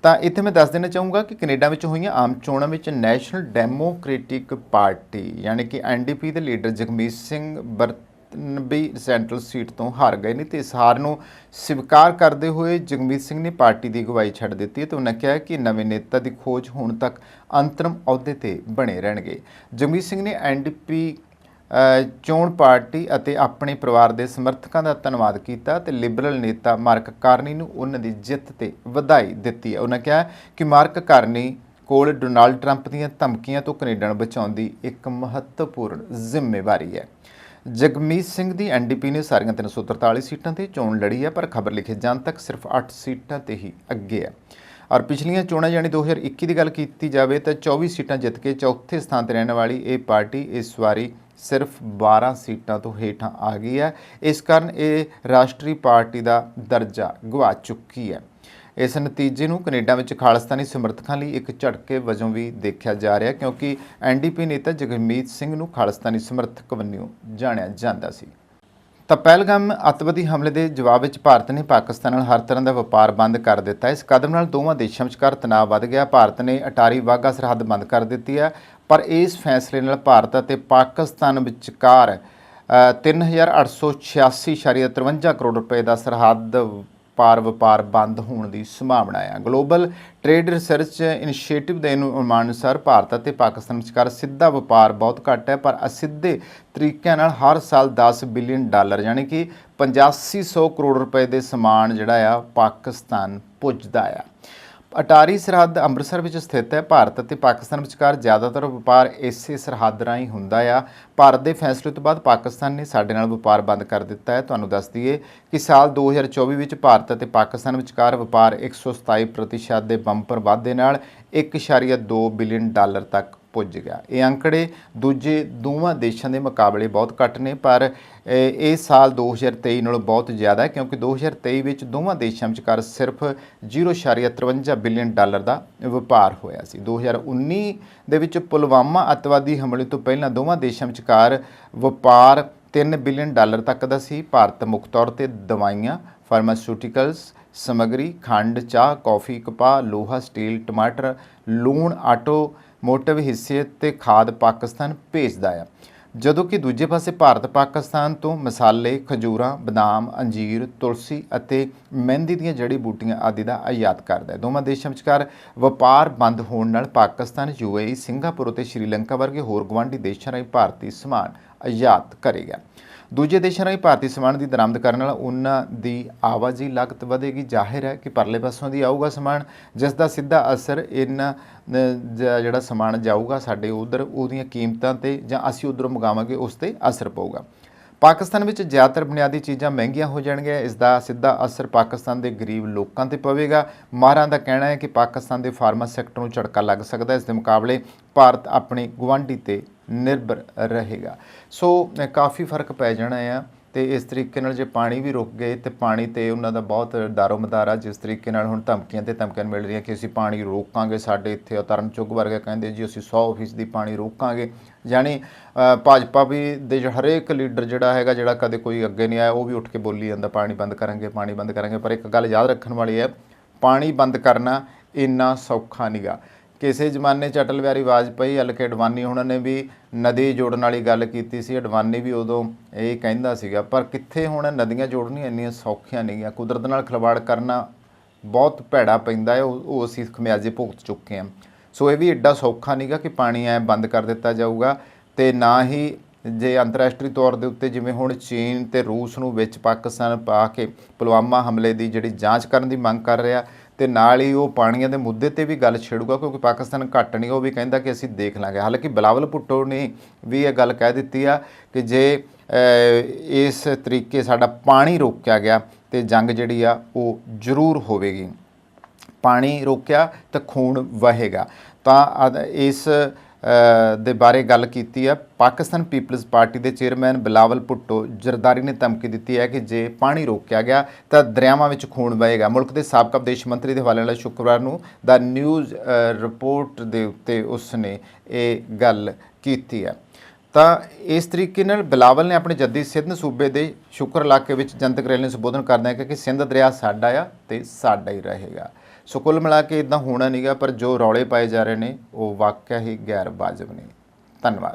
ਤਾਂ ਇੱਥੇ ਮੈਂ ਦੱਸ ਦੇਣਾ ਚਾਹੂੰਗਾ ਕਿ ਕੈਨੇਡਾ ਵਿੱਚ ਹੋਈਆਂ ਆਮ ਚੋਣਾਂ ਵਿੱਚ ਨੈਸ਼ਨਲ ਡੈਮੋਕ੍ਰੈਟਿਕ ਪਾਰਟੀ, ਯਾਨੀ ਕਿ ਐਨਡੀਪੀ ਦੇ ਲੀਡਰ ਜਗਮੀਤ ਸਿੰਘ ਬਰ 92% ਸੀਟ ਤੋਂ ਹਾਰ ਗਏ ਨੇ ਤੇ ਇਸ ਹਾਰ ਨੂੰ ਸਵੀਕਾਰ ਕਰਦੇ ਹੋਏ ਜਗਮੀਤ ਸਿੰਘ ਨੇ ਪਾਰਟੀ ਦੀ ਅਗਵਾਈ ਛੱਡ ਦਿੱਤੀ ਤੇ ਉਹਨਾਂ ਕਿਹਾ ਕਿ ਨਵੇਂ ਨੇਤਾ ਦੀ ਖੋਜ ਹੋਣ ਤੱਕ ਅੰਤਰਮ ਅਹੁਦੇ ਤੇ ਬਣੇ ਰਹਿਣਗੇ। ਜਗਮੀਤ ਸਿੰਘ ਨੇ ਐਨਡੀਪੀ ਚੋਣ ਪਾਰਟੀ ਅਤੇ ਆਪਣੇ ਪਰਿਵਾਰ ਦੇ ਸਮਰਥਕਾਂ ਦਾ ਧੰਨਵਾਦ ਕੀਤਾ ਤੇ ਲਿਬਰਲ ਨੇਤਾ ਮਾਰਕ ਕਾਰਨੀ ਨੂੰ ਉਹਨਾਂ ਦੀ ਜਿੱਤ ਤੇ ਵਧਾਈ ਦਿੱਤੀ ਹੈ। ਉਹਨਾਂ ਕਿਹਾ ਕਿ ਮਾਰਕ ਕਾਰਨੀ ਕੋਲ ਡੋਨਾਲਡ ਟਰੰਪ ਦੀਆਂ ਧਮਕੀਆਂ ਤੋਂ ਕੈਨੇਡਾ ਨੂੰ ਬਚਾਉਣ ਦੀ ਇੱਕ ਮਹੱਤਵਪੂਰਨ ਜ਼ਿੰਮੇਵਾਰੀ ਹੈ। ਜਗਮੀਤ ਸਿੰਘ ਦੀ ਐਨਡੀਪੀ ਨੇ ਸਾਰੀਆਂ 343 ਸੀਟਾਂ ਤੇ ਚੋਣ ਲੜੀ ਹੈ, ਪਰ ਖਬਰ ਲਿਖੇ ਜਾਣ ਤੱਕ ਸਿਰਫ 8 ਸੀਟਾਂ ਤੇ ਹੀ ਅੱਗੇ ਹੈ। ਔਰ ਪਿਛਲੀਆਂ ਚੋਣਾਂ ਯਾਨੀ 2021 ਦੀ ਗੱਲ ਕੀਤੀ ਜਾਵੇ ਤਾਂ 24 ਸੀਟਾਂ ਜਿੱਤ ਕੇ ਚੌਥੇ ਸਥਾਨ ਤੇ ਰਹਿਣ ਵਾਲੀ ਇਹ ਪਾਰਟੀ ਇਸ ਵਾਰੀ ਸਿਰਫ 12 ਸੀਟਾਂ ਤੋਂ ਹੇਠਾਂ ਆ ਗਈ ਹੈ। ਇਸ ਕਾਰਨ ਇਹ ਰਾਸ਼ਟਰੀ ਪਾਰਟੀ ਦਾ ਦਰਜਾ ਗਵਾ ਚੁੱਕੀ ਹੈ। ਇਸ ਨਤੀਜੇ ਨੂੰ ਕੈਨੇਡਾ ਵਿੱਚ ਖਾਲਿਸਤਾਨੀ ਸਮਰਥਕਾਂ ਲਈ ਇੱਕ ਝਟਕੇ ਵਜੋਂ ਵੀ ਦੇਖਿਆ ਜਾ ਰਿਹਾ ਕਿਉਂਕਿ ਐਨਡੀਪੀ ਨੇਤਾ ਜਗਮੀਤ ਸਿੰਘ ਨੂੰ ਖਾਲਿਸਤਾਨੀ ਸਮਰਥਕ ਵਜੋਂ ਜਾਣਿਆ ਜਾਂਦਾ ਸੀ। ਤਾਂ ਪਹਿਲਗਾਮ ਅੱਤਵਾਦੀ ਹਮਲੇ ਦੇ ਜਵਾਬ ਵਿੱਚ ਭਾਰਤ ਨੇ ਪਾਕਿਸਤਾਨ ਨਾਲ ਹਰ ਤਰ੍ਹਾਂ ਦਾ ਵਪਾਰ ਬੰਦ ਕਰ ਦਿੱਤਾ। ਇਸ ਕਦਮ ਨਾਲ ਦੋਵਾਂ ਦੇਸ਼ਾਂ ਵਿਚਕਾਰ ਤਣਾਅ ਵੱਧ ਗਿਆ। ਭਾਰਤ ਨੇ ਅਟਾਰੀ ਵਾਹਗਾ ਸਰਹੱਦ ਬੰਦ ਕਰ ਦਿੱਤੀ ਹੈ। ਪਰ ਇਸ ਫੈਸਲੇ ਨਾਲ ਭਾਰਤ ਅਤੇ ਪਾਕਿਸਤਾਨ ਵਿਚਕਾਰ ਅ, 3886.53 ਕਰੋੜ ਰੁਪਏ ਦਾ ਸਰਹੱਦ ਪਾਰ ਵਪਾਰ ਬੰਦ ਹੋਣ ਦੀ ਸੰਭਾਵਨਾ ਹੈ ਗਲੋਬਲ ਟ੍ਰੇਡ ਰਿਸਰਚ ਇਨੀਸ਼ੀਏਟਿਵ ਦੇ ਅਨੁਮਾਨ ਅਨੁਸਾਰ ਭਾਰਤ ਅਤੇ ਪਾਕਿਸਤਾਨ ਵਿਚਕਾਰ ਸਿੱਧਾ ਵਪਾਰ ਬਹੁਤ ਘੱਟ ਹੈ, ਪਰ ਅਸਿੱਧੇ ਤਰੀਕਿਆਂ ਨਾਲ ਹਰ ਸਾਲ 10 ਬਿਲੀਅਨ ਡਾਲਰ, ਯਾਨੀ ਕਿ 8500 ਕਰੋੜ ਰੁਪਏ ਦੇ ਸਮਾਨ ਜਿਹੜਾ ਆ, ਪਾਕਿਸਤਾਨ ਪੁੱਜਦਾ ਆ। ਅਟਾਰੀ ਸਰਹੱਦ ਅੰਮ੍ਰਿਤਸਰ ਵਿੱਚ ਸਥਿਤ ਹੈ। ਭਾਰਤ ਅਤੇ ਪਾਕਿਸਤਾਨ ਵਿਚਕਾਰ ਜ਼ਿਆਦਾਤਰ ਵਪਾਰ ਇਸੇ ਸਰਹੱਦ ਰਾਹੀਂ ਹੁੰਦਾ ਆ। ਭਾਰਤ ਦੇ ਫੈਸਲੇ ਤੋਂ ਬਾਅਦ ਪਾਕਿਸਤਾਨ ਨੇ ਸਾਡੇ ਨਾਲ ਵਪਾਰ ਬੰਦ ਕਰ ਦਿੱਤਾ ਹੈ। ਤੁਹਾਨੂੰ ਦੱਸ ਦਈਏ ਕਿ ਸਾਲ 2024 ਵਿੱਚ ਭਾਰਤ ਅਤੇ ਪਾਕਿਸਤਾਨ ਵਿਚਕਾਰ ਵਪਾਰ 127% ਦੇ ਬੰਪਰ ਵਾਧੇ ਨਾਲ 1.2 ਬਿਲੀਅਨ ਡਾਲਰ ਤੱਕ ਪੁੱਜ ਗਿਆ। ਇਹ ਅੰਕੜੇ ਦੂਜੇ ਦੋਵਾਂ ਦੇਸ਼ਾਂ ਦੇ ਮੁਕਾਬਲੇ ਬਹੁਤ ਘੱਟ ਨੇ, ਪਰ ਇਹ ਇਹ ਸਾਲ 2023 ਨਾਲੋਂ ਬਹੁਤ ਜ਼ਿਆਦਾ ਹੈ, ਕਿਉਂਕਿ 2023 ਵਿੱਚ ਦੋਵਾਂ ਦੇਸ਼ਾਂ ਵਿਚਕਾਰ ਸਿਰਫ 0.53 ਬਿਲੀਅਨ ਡਾਲਰ ਦਾ ਵਪਾਰ ਹੋਇਆ ਸੀ। 2019 ਦੇ ਵਿੱਚ ਪੁਲਵਾਮਾ ਅੱਤਵਾਦੀ ਹਮਲੇ ਤੋਂ ਪਹਿਲਾਂ ਦੋਵਾਂ ਦੇਸ਼ਾਂ ਵਿਚਕਾਰ ਵਪਾਰ 3 ਬਿਲੀਅਨ ਡਾਲਰ ਤੱਕ ਦਾ ਸੀ। ਭਾਰਤ ਮੁੱਖ ਤੌਰ ਤੇ ਦਵਾਈਆਂ, ਫਾਰਮਾਸਿਊਟੀਕਲਸ, ਸਮਗਰੀ, ਖੰਡ, ਚਾਹ, ਕੌਫੀ, ਕਪਾਹ, ਲੋਹਾ, ਸਟੀਲ, ਟਮਾਟਰ, ਲੂਣ, ਆਟੋ ਮੋਟਿਵ ਹਿੱਸੇ ਤੇ ਖਾਦ ਪਾਕਿਸਤਾਨ ਭੇਜਦਾ ਆ। ਜਦੋਂ ਕਿ ਦੂਜੇ ਪਾਸੇ ਭਾਰਤ ਪਾਕਿਸਤਾਨ ਤੋਂ ਮਸਾਲੇ, ਖਜੂਰਾਂ, ਬਦਾਮ, ਅੰਜੀਰ, ਤੁਲਸੀ ਅਤੇ ਮਹਿੰਦੀ ਦੀਆਂ ਜੜੀ ਬੂਟੀਆਂ ਆਦਿ ਦਾ ਆਯਾਤ ਕਰਦਾ ਹੈ। ਦੋਵਾਂ ਦੇਸ਼ਾਂ ਵਿਚਕਾਰ ਵਪਾਰ ਬੰਦ ਹੋਣ ਨਾਲ ਪਾਕਿਸਤਾਨ ਯੂਏਈ ਸਿੰਗਾਪੁਰ ਅਤੇ ਸ਼੍ਰੀਲੰਕਾ ਵਰਗੇ ਹੋਰ ਗਵਾਂਢੀ ਦੇਸ਼ਾਂ ਰਾਹੀਂ ਭਾਰਤੀ ਸਮਾਨ ਆਯਾਤ ਕਰੇਗਾ ਦੂਜੇ ਦੇਸ਼ਾਂ ਰਾਹੀਂ ਭਾਰਤੀ ਸਮਾਨ ਦੀ ਦਰਾਮਦ ਕਰਨ ਨਾਲ ਉਹਨਾਂ ਦੀ ਆਵਾਜਾਈ ਲਾਗਤ ਵਧੇਗੀ। ਜ਼ਾਹਿਰ ਹੈ ਕਿ ਪਰਲੇ ਪਾਸੋਂ ਦੀ ਆਊਗਾ ਸਮਾਨ, ਜਿਸ ਦਾ ਸਿੱਧਾ ਅਸਰ ਇਹਨਾਂ ਜਿਹੜਾ ਸਮਾਨ ਜਾਊਗਾ ਸਾਡੇ ਉਧਰ, ਉਹਦੀਆਂ ਕੀਮਤਾਂ ਤੇ ਜਾਂ ਅਸੀਂ ਉਧਰੋਂ ਮੰਗਾਵਾਂਗੇ, ਉਸ ਤੇ ਅਸਰ ਪਊਗਾ। ਪਾਕਿਸਤਾਨ ਵਿੱਚ ਜ਼ਿਆਦਾਤਰ ਬੁਨਿਆਦੀ ਚੀਜ਼ਾਂ ਮਹਿੰਗੀਆਂ ਹੋ ਜਾਣਗੀਆਂ। ਇਸ ਦਾ ਸਿੱਧਾ ਅਸਰ ਪਾਕਿਸਤਾਨ ਦੇ ਗਰੀਬ ਲੋਕਾਂ ਤੇ ਪਵੇਗਾ। ਮਾਹਰਾਂ ਦਾ ਕਹਿਣਾ ਹੈ ਕਿ ਪਾਕਿਸਤਾਨ ਦੇ ਫਾਰਮਾ ਸੈਕਟਰ ਨੂੰ ਝਟਕਾ ਲੱਗ ਸਕਦਾ ਹੈ। ਇਸ ਦੇ ਮੁਕਾਬਲੇ ਭਾਰਤ ਆਪਣੇ ਗੁਆਂਢੀ ਤੇ ਨਿਰਭਰ ਰਹੇਗਾ। ਸੋ ਕਾਫੀ ਫ਼ਰਕ ਪੈ ਜਾਣਾ ਆ ਤੇ ਇਸ ਤਰੀਕੇ ਨਾਲ ਜੇ ਪਾਣੀ ਵੀ ਰੁਕ ਗਏ ਤੇ ਪਾਣੀ ਤੇ ਉਹਨਾਂ ਦਾ ਬਹੁਤ ਦਾਰੋ ਮਦਾਰ ਆ, ਜਿਸ ਤਰੀਕੇ ਨਾਲ ਹੁਣ ਧਮਕੀਆਂ ਤੇ ਧਮਕੀਆਂ ਮਿਲ ਰਹੀਆਂ ਕਿ ਅਸੀਂ ਪਾਣੀ ਰੋਕਾਂਗੇ ਸਾਡੇ ਇੱਥੇ ਉਤਰਨ ਚੁੱਗ ਵਰਗੇ ਕਹਿੰਦੇ ਜੀ ਅਸੀਂ 100% ਦੀ ਪਾਣੀ ਰੋਕਾਂਗੇ। ਯਾਨੀ ਭਾਜਪਾ ਵੀ ਦੇ ਹਰੇਕ ਲੀਡਰ ਜਿਹੜਾ ਹੈਗਾ, ਜਿਹੜਾ ਕਦੇ ਕੋਈ ਅੱਗੇ ਨਹੀਂ ਆਇਆ, ਉਹ ਵੀ ਉੱਠ ਕੇ ਬੋਲੀ ਜਾਂਦਾ, ਪਾਣੀ ਬੰਦ ਕਰਾਂਗੇ, ਪਾਣੀ ਬੰਦ ਕਰਾਂਗੇ। ਪਰ ਇੱਕ ਗੱਲ ਯਾਦ ਰੱਖਣ ਵਾਲੀ ਹੈ, ਪਾਣੀ ਬੰਦ ਕਰਨਾ ਇੰਨਾ ਸੌਖਾ ਨਹੀਂਗਾ ਕਿਸੇ ਜ਼ਮਾਨੇ 'ਚ ਅਟਲ ਬਿਹਾਰੀ ਵਾਜਪਾਈ ਹਲਕੇ ਅਡਵਾਨੀ ਉਹਨਾਂ ਨੇ ਵੀ ਨਦੀ ਜੋੜਨ ਵਾਲੀ ਗੱਲ ਕੀਤੀ ਸੀ। ਅਡਵਾਨੀ ਵੀ ਉਦੋਂ ਇਹ ਕਹਿੰਦਾ ਸੀਗਾ, ਪਰ ਕਿੱਥੇ ਹੁਣ ਨਦੀਆਂ ਜੋੜਨੀਆਂ ਇੰਨੀਆਂ ਸੌਖੀਆਂ ਨਹੀਂ ਨਹੀਂਆਂ ਕੁਦਰਤ ਨਾਲ ਖਿਲਵਾੜ ਕਰਨਾ ਬਹੁਤ ਭੈੜਾ ਪੈਂਦਾ ਹੈ, ਉਹ ਉਹ ਅਸੀਂ ਖਮਿਆਜੇ ਭੁਗਤ ਚੁੱਕੇ ਹਾਂ। ਸੋ ਇਹ ਵੀ ਐਡਾ ਸੌਖਾ ਨਹੀਂਗਾ ਕਿ ਪਾਣੀ ਐ ਬੰਦ ਕਰ ਦਿੱਤਾ ਜਾਊਗਾ ਤੇ ਨਾ ਹੀ ਜੇ ਅੰਤਰਰਾਸ਼ਟਰੀ ਤੌਰ ਦੇ ਉੱਤੇ ਜਿਵੇਂ ਹੁਣ ਚੀਨ ਤੇ ਰੂਸ ਨੂੰ ਵਿੱਚ ਪਾਕਿਸਤਾਨ ਪਾ ਕੇ ਪੁਲਵਾਮਾ ਹਮਲੇ ਦੀ ਜਿਹੜੀ ਜਾਂਚ ਕਰਨ ਦੀ ਮੰਗ ਕਰ ਰਿਹਾ ਤੇ ਨਾਲ ਹੀ ਉਹ ਪਾਣੀਆਂ ਦੇ ਮੁੱਦੇ ਤੇ ਵੀ ਗੱਲ ਛੇੜੂਗਾ, ਕਿਉਂਕਿ ਪਾਕਿਸਤਾਨ ਘੱਟ ਨਹੀਂ, ਉਹ ਵੀ ਕਹਿੰਦਾ ਕਿ ਅਸੀਂ ਦੇਖ ਲਾਂਗੇ। ਹਾਲਾਂਕਿ ਬਿਲਾਵਲ ਭੁੱਟੋ ਨੇ ਵੀ ਇਹ ਗੱਲ ਕਹਿ ਦਿੱਤੀ ਆ ਕਿ ਜੇ ਇਸ ਤਰੀਕੇ ਸਾਡਾ ਪਾਣੀ ਰੋਕਿਆ ਗਿਆ, ਤੇ ਜੰਗ ਜਿਹੜੀ ਆ, ਉਹ ਜ਼ਰੂਰ ਹੋਵੇਗੀ। ਪਾਣੀ ਰੋਕਿਆ ਤਾਂ ਖੂਨ ਵਹੇਗਾ। ਤਾਂ ਇਸ ਦੇ ਬਾਰੇ ਗੱਲ ਕੀਤੀ ਹੈ। ਪਾਕਿਸਤਾਨ ਪੀਪਲਜ਼ ਪਾਰਟੀ ਦੇ ਚੇਅਰਮੈਨ ਬਿਲਾਵਲ ਭੁੱਟੋ ਜਰਦਾਰੀ ਨੇ ਧਮਕੀ ਦਿੱਤੀ ਹੈ ਕਿ ਜੇ ਪਾਣੀ ਰੋਕਿਆ ਗਿਆ ਤਾਂ ਦਰਿਆਵਾਂ ਵਿੱਚ ਖੂਨ ਵਹੇਗਾ। ਮੁਲਕ ਦੇ ਸਾਬਕਾ ਵਿਦੇਸ਼ ਮੰਤਰੀ ਦੇ ਹਵਾਲੇ ਨਾਲ ਸ਼ੁੱਕਰਵਾਰ ਨੂੰ ਦਾ ਨਿਊਜ਼ ਰਿਪੋਰਟ ਦੇ ਉੱਤੇ ਉਸ ਨੇ ਇਹ ਗੱਲ ਕੀਤੀ ਹੈ। ਤਾਂ ਇਸ ਤਰੀਕੇ ਨਾਲ ਬਿਲਾਵਲ ਨੇ ਆਪਣੇ ਜੱਦੀ ਸਿੰਧ ਸੂਬੇ ਦੇ ਸ਼ੁਕਰ ਇਲਾਕੇ ਵਿੱਚ ਜਨਤਕ ਰੈਲੀ ਨੂੰ ਸੰਬੋਧਨ ਕਰਦਿਆਂ ਕਿਹਾ ਕਿ ਸਿੰਧ ਦਰਿਆ ਸਾਡਾ ਆ ਤੇ ਸਾਡਾ ਹੀ ਰਹੇਗਾ। ਸੋ ਕੁੱਲ ਮਿਲਾ ਕੇ ਇਦਾਂ ਹੋਣਾ ਨਹੀਂਗਾ ਪਰ ਜੋ ਰੌਲੇ ਪਾਏ ਜਾ ਰਹੇ ਨੇ, ਉਹ ਵਾਕਿਆ ਹੀ ਗੈਰ ਵਾਜਬ ਨੇ। ਧੰਨਵਾਦ।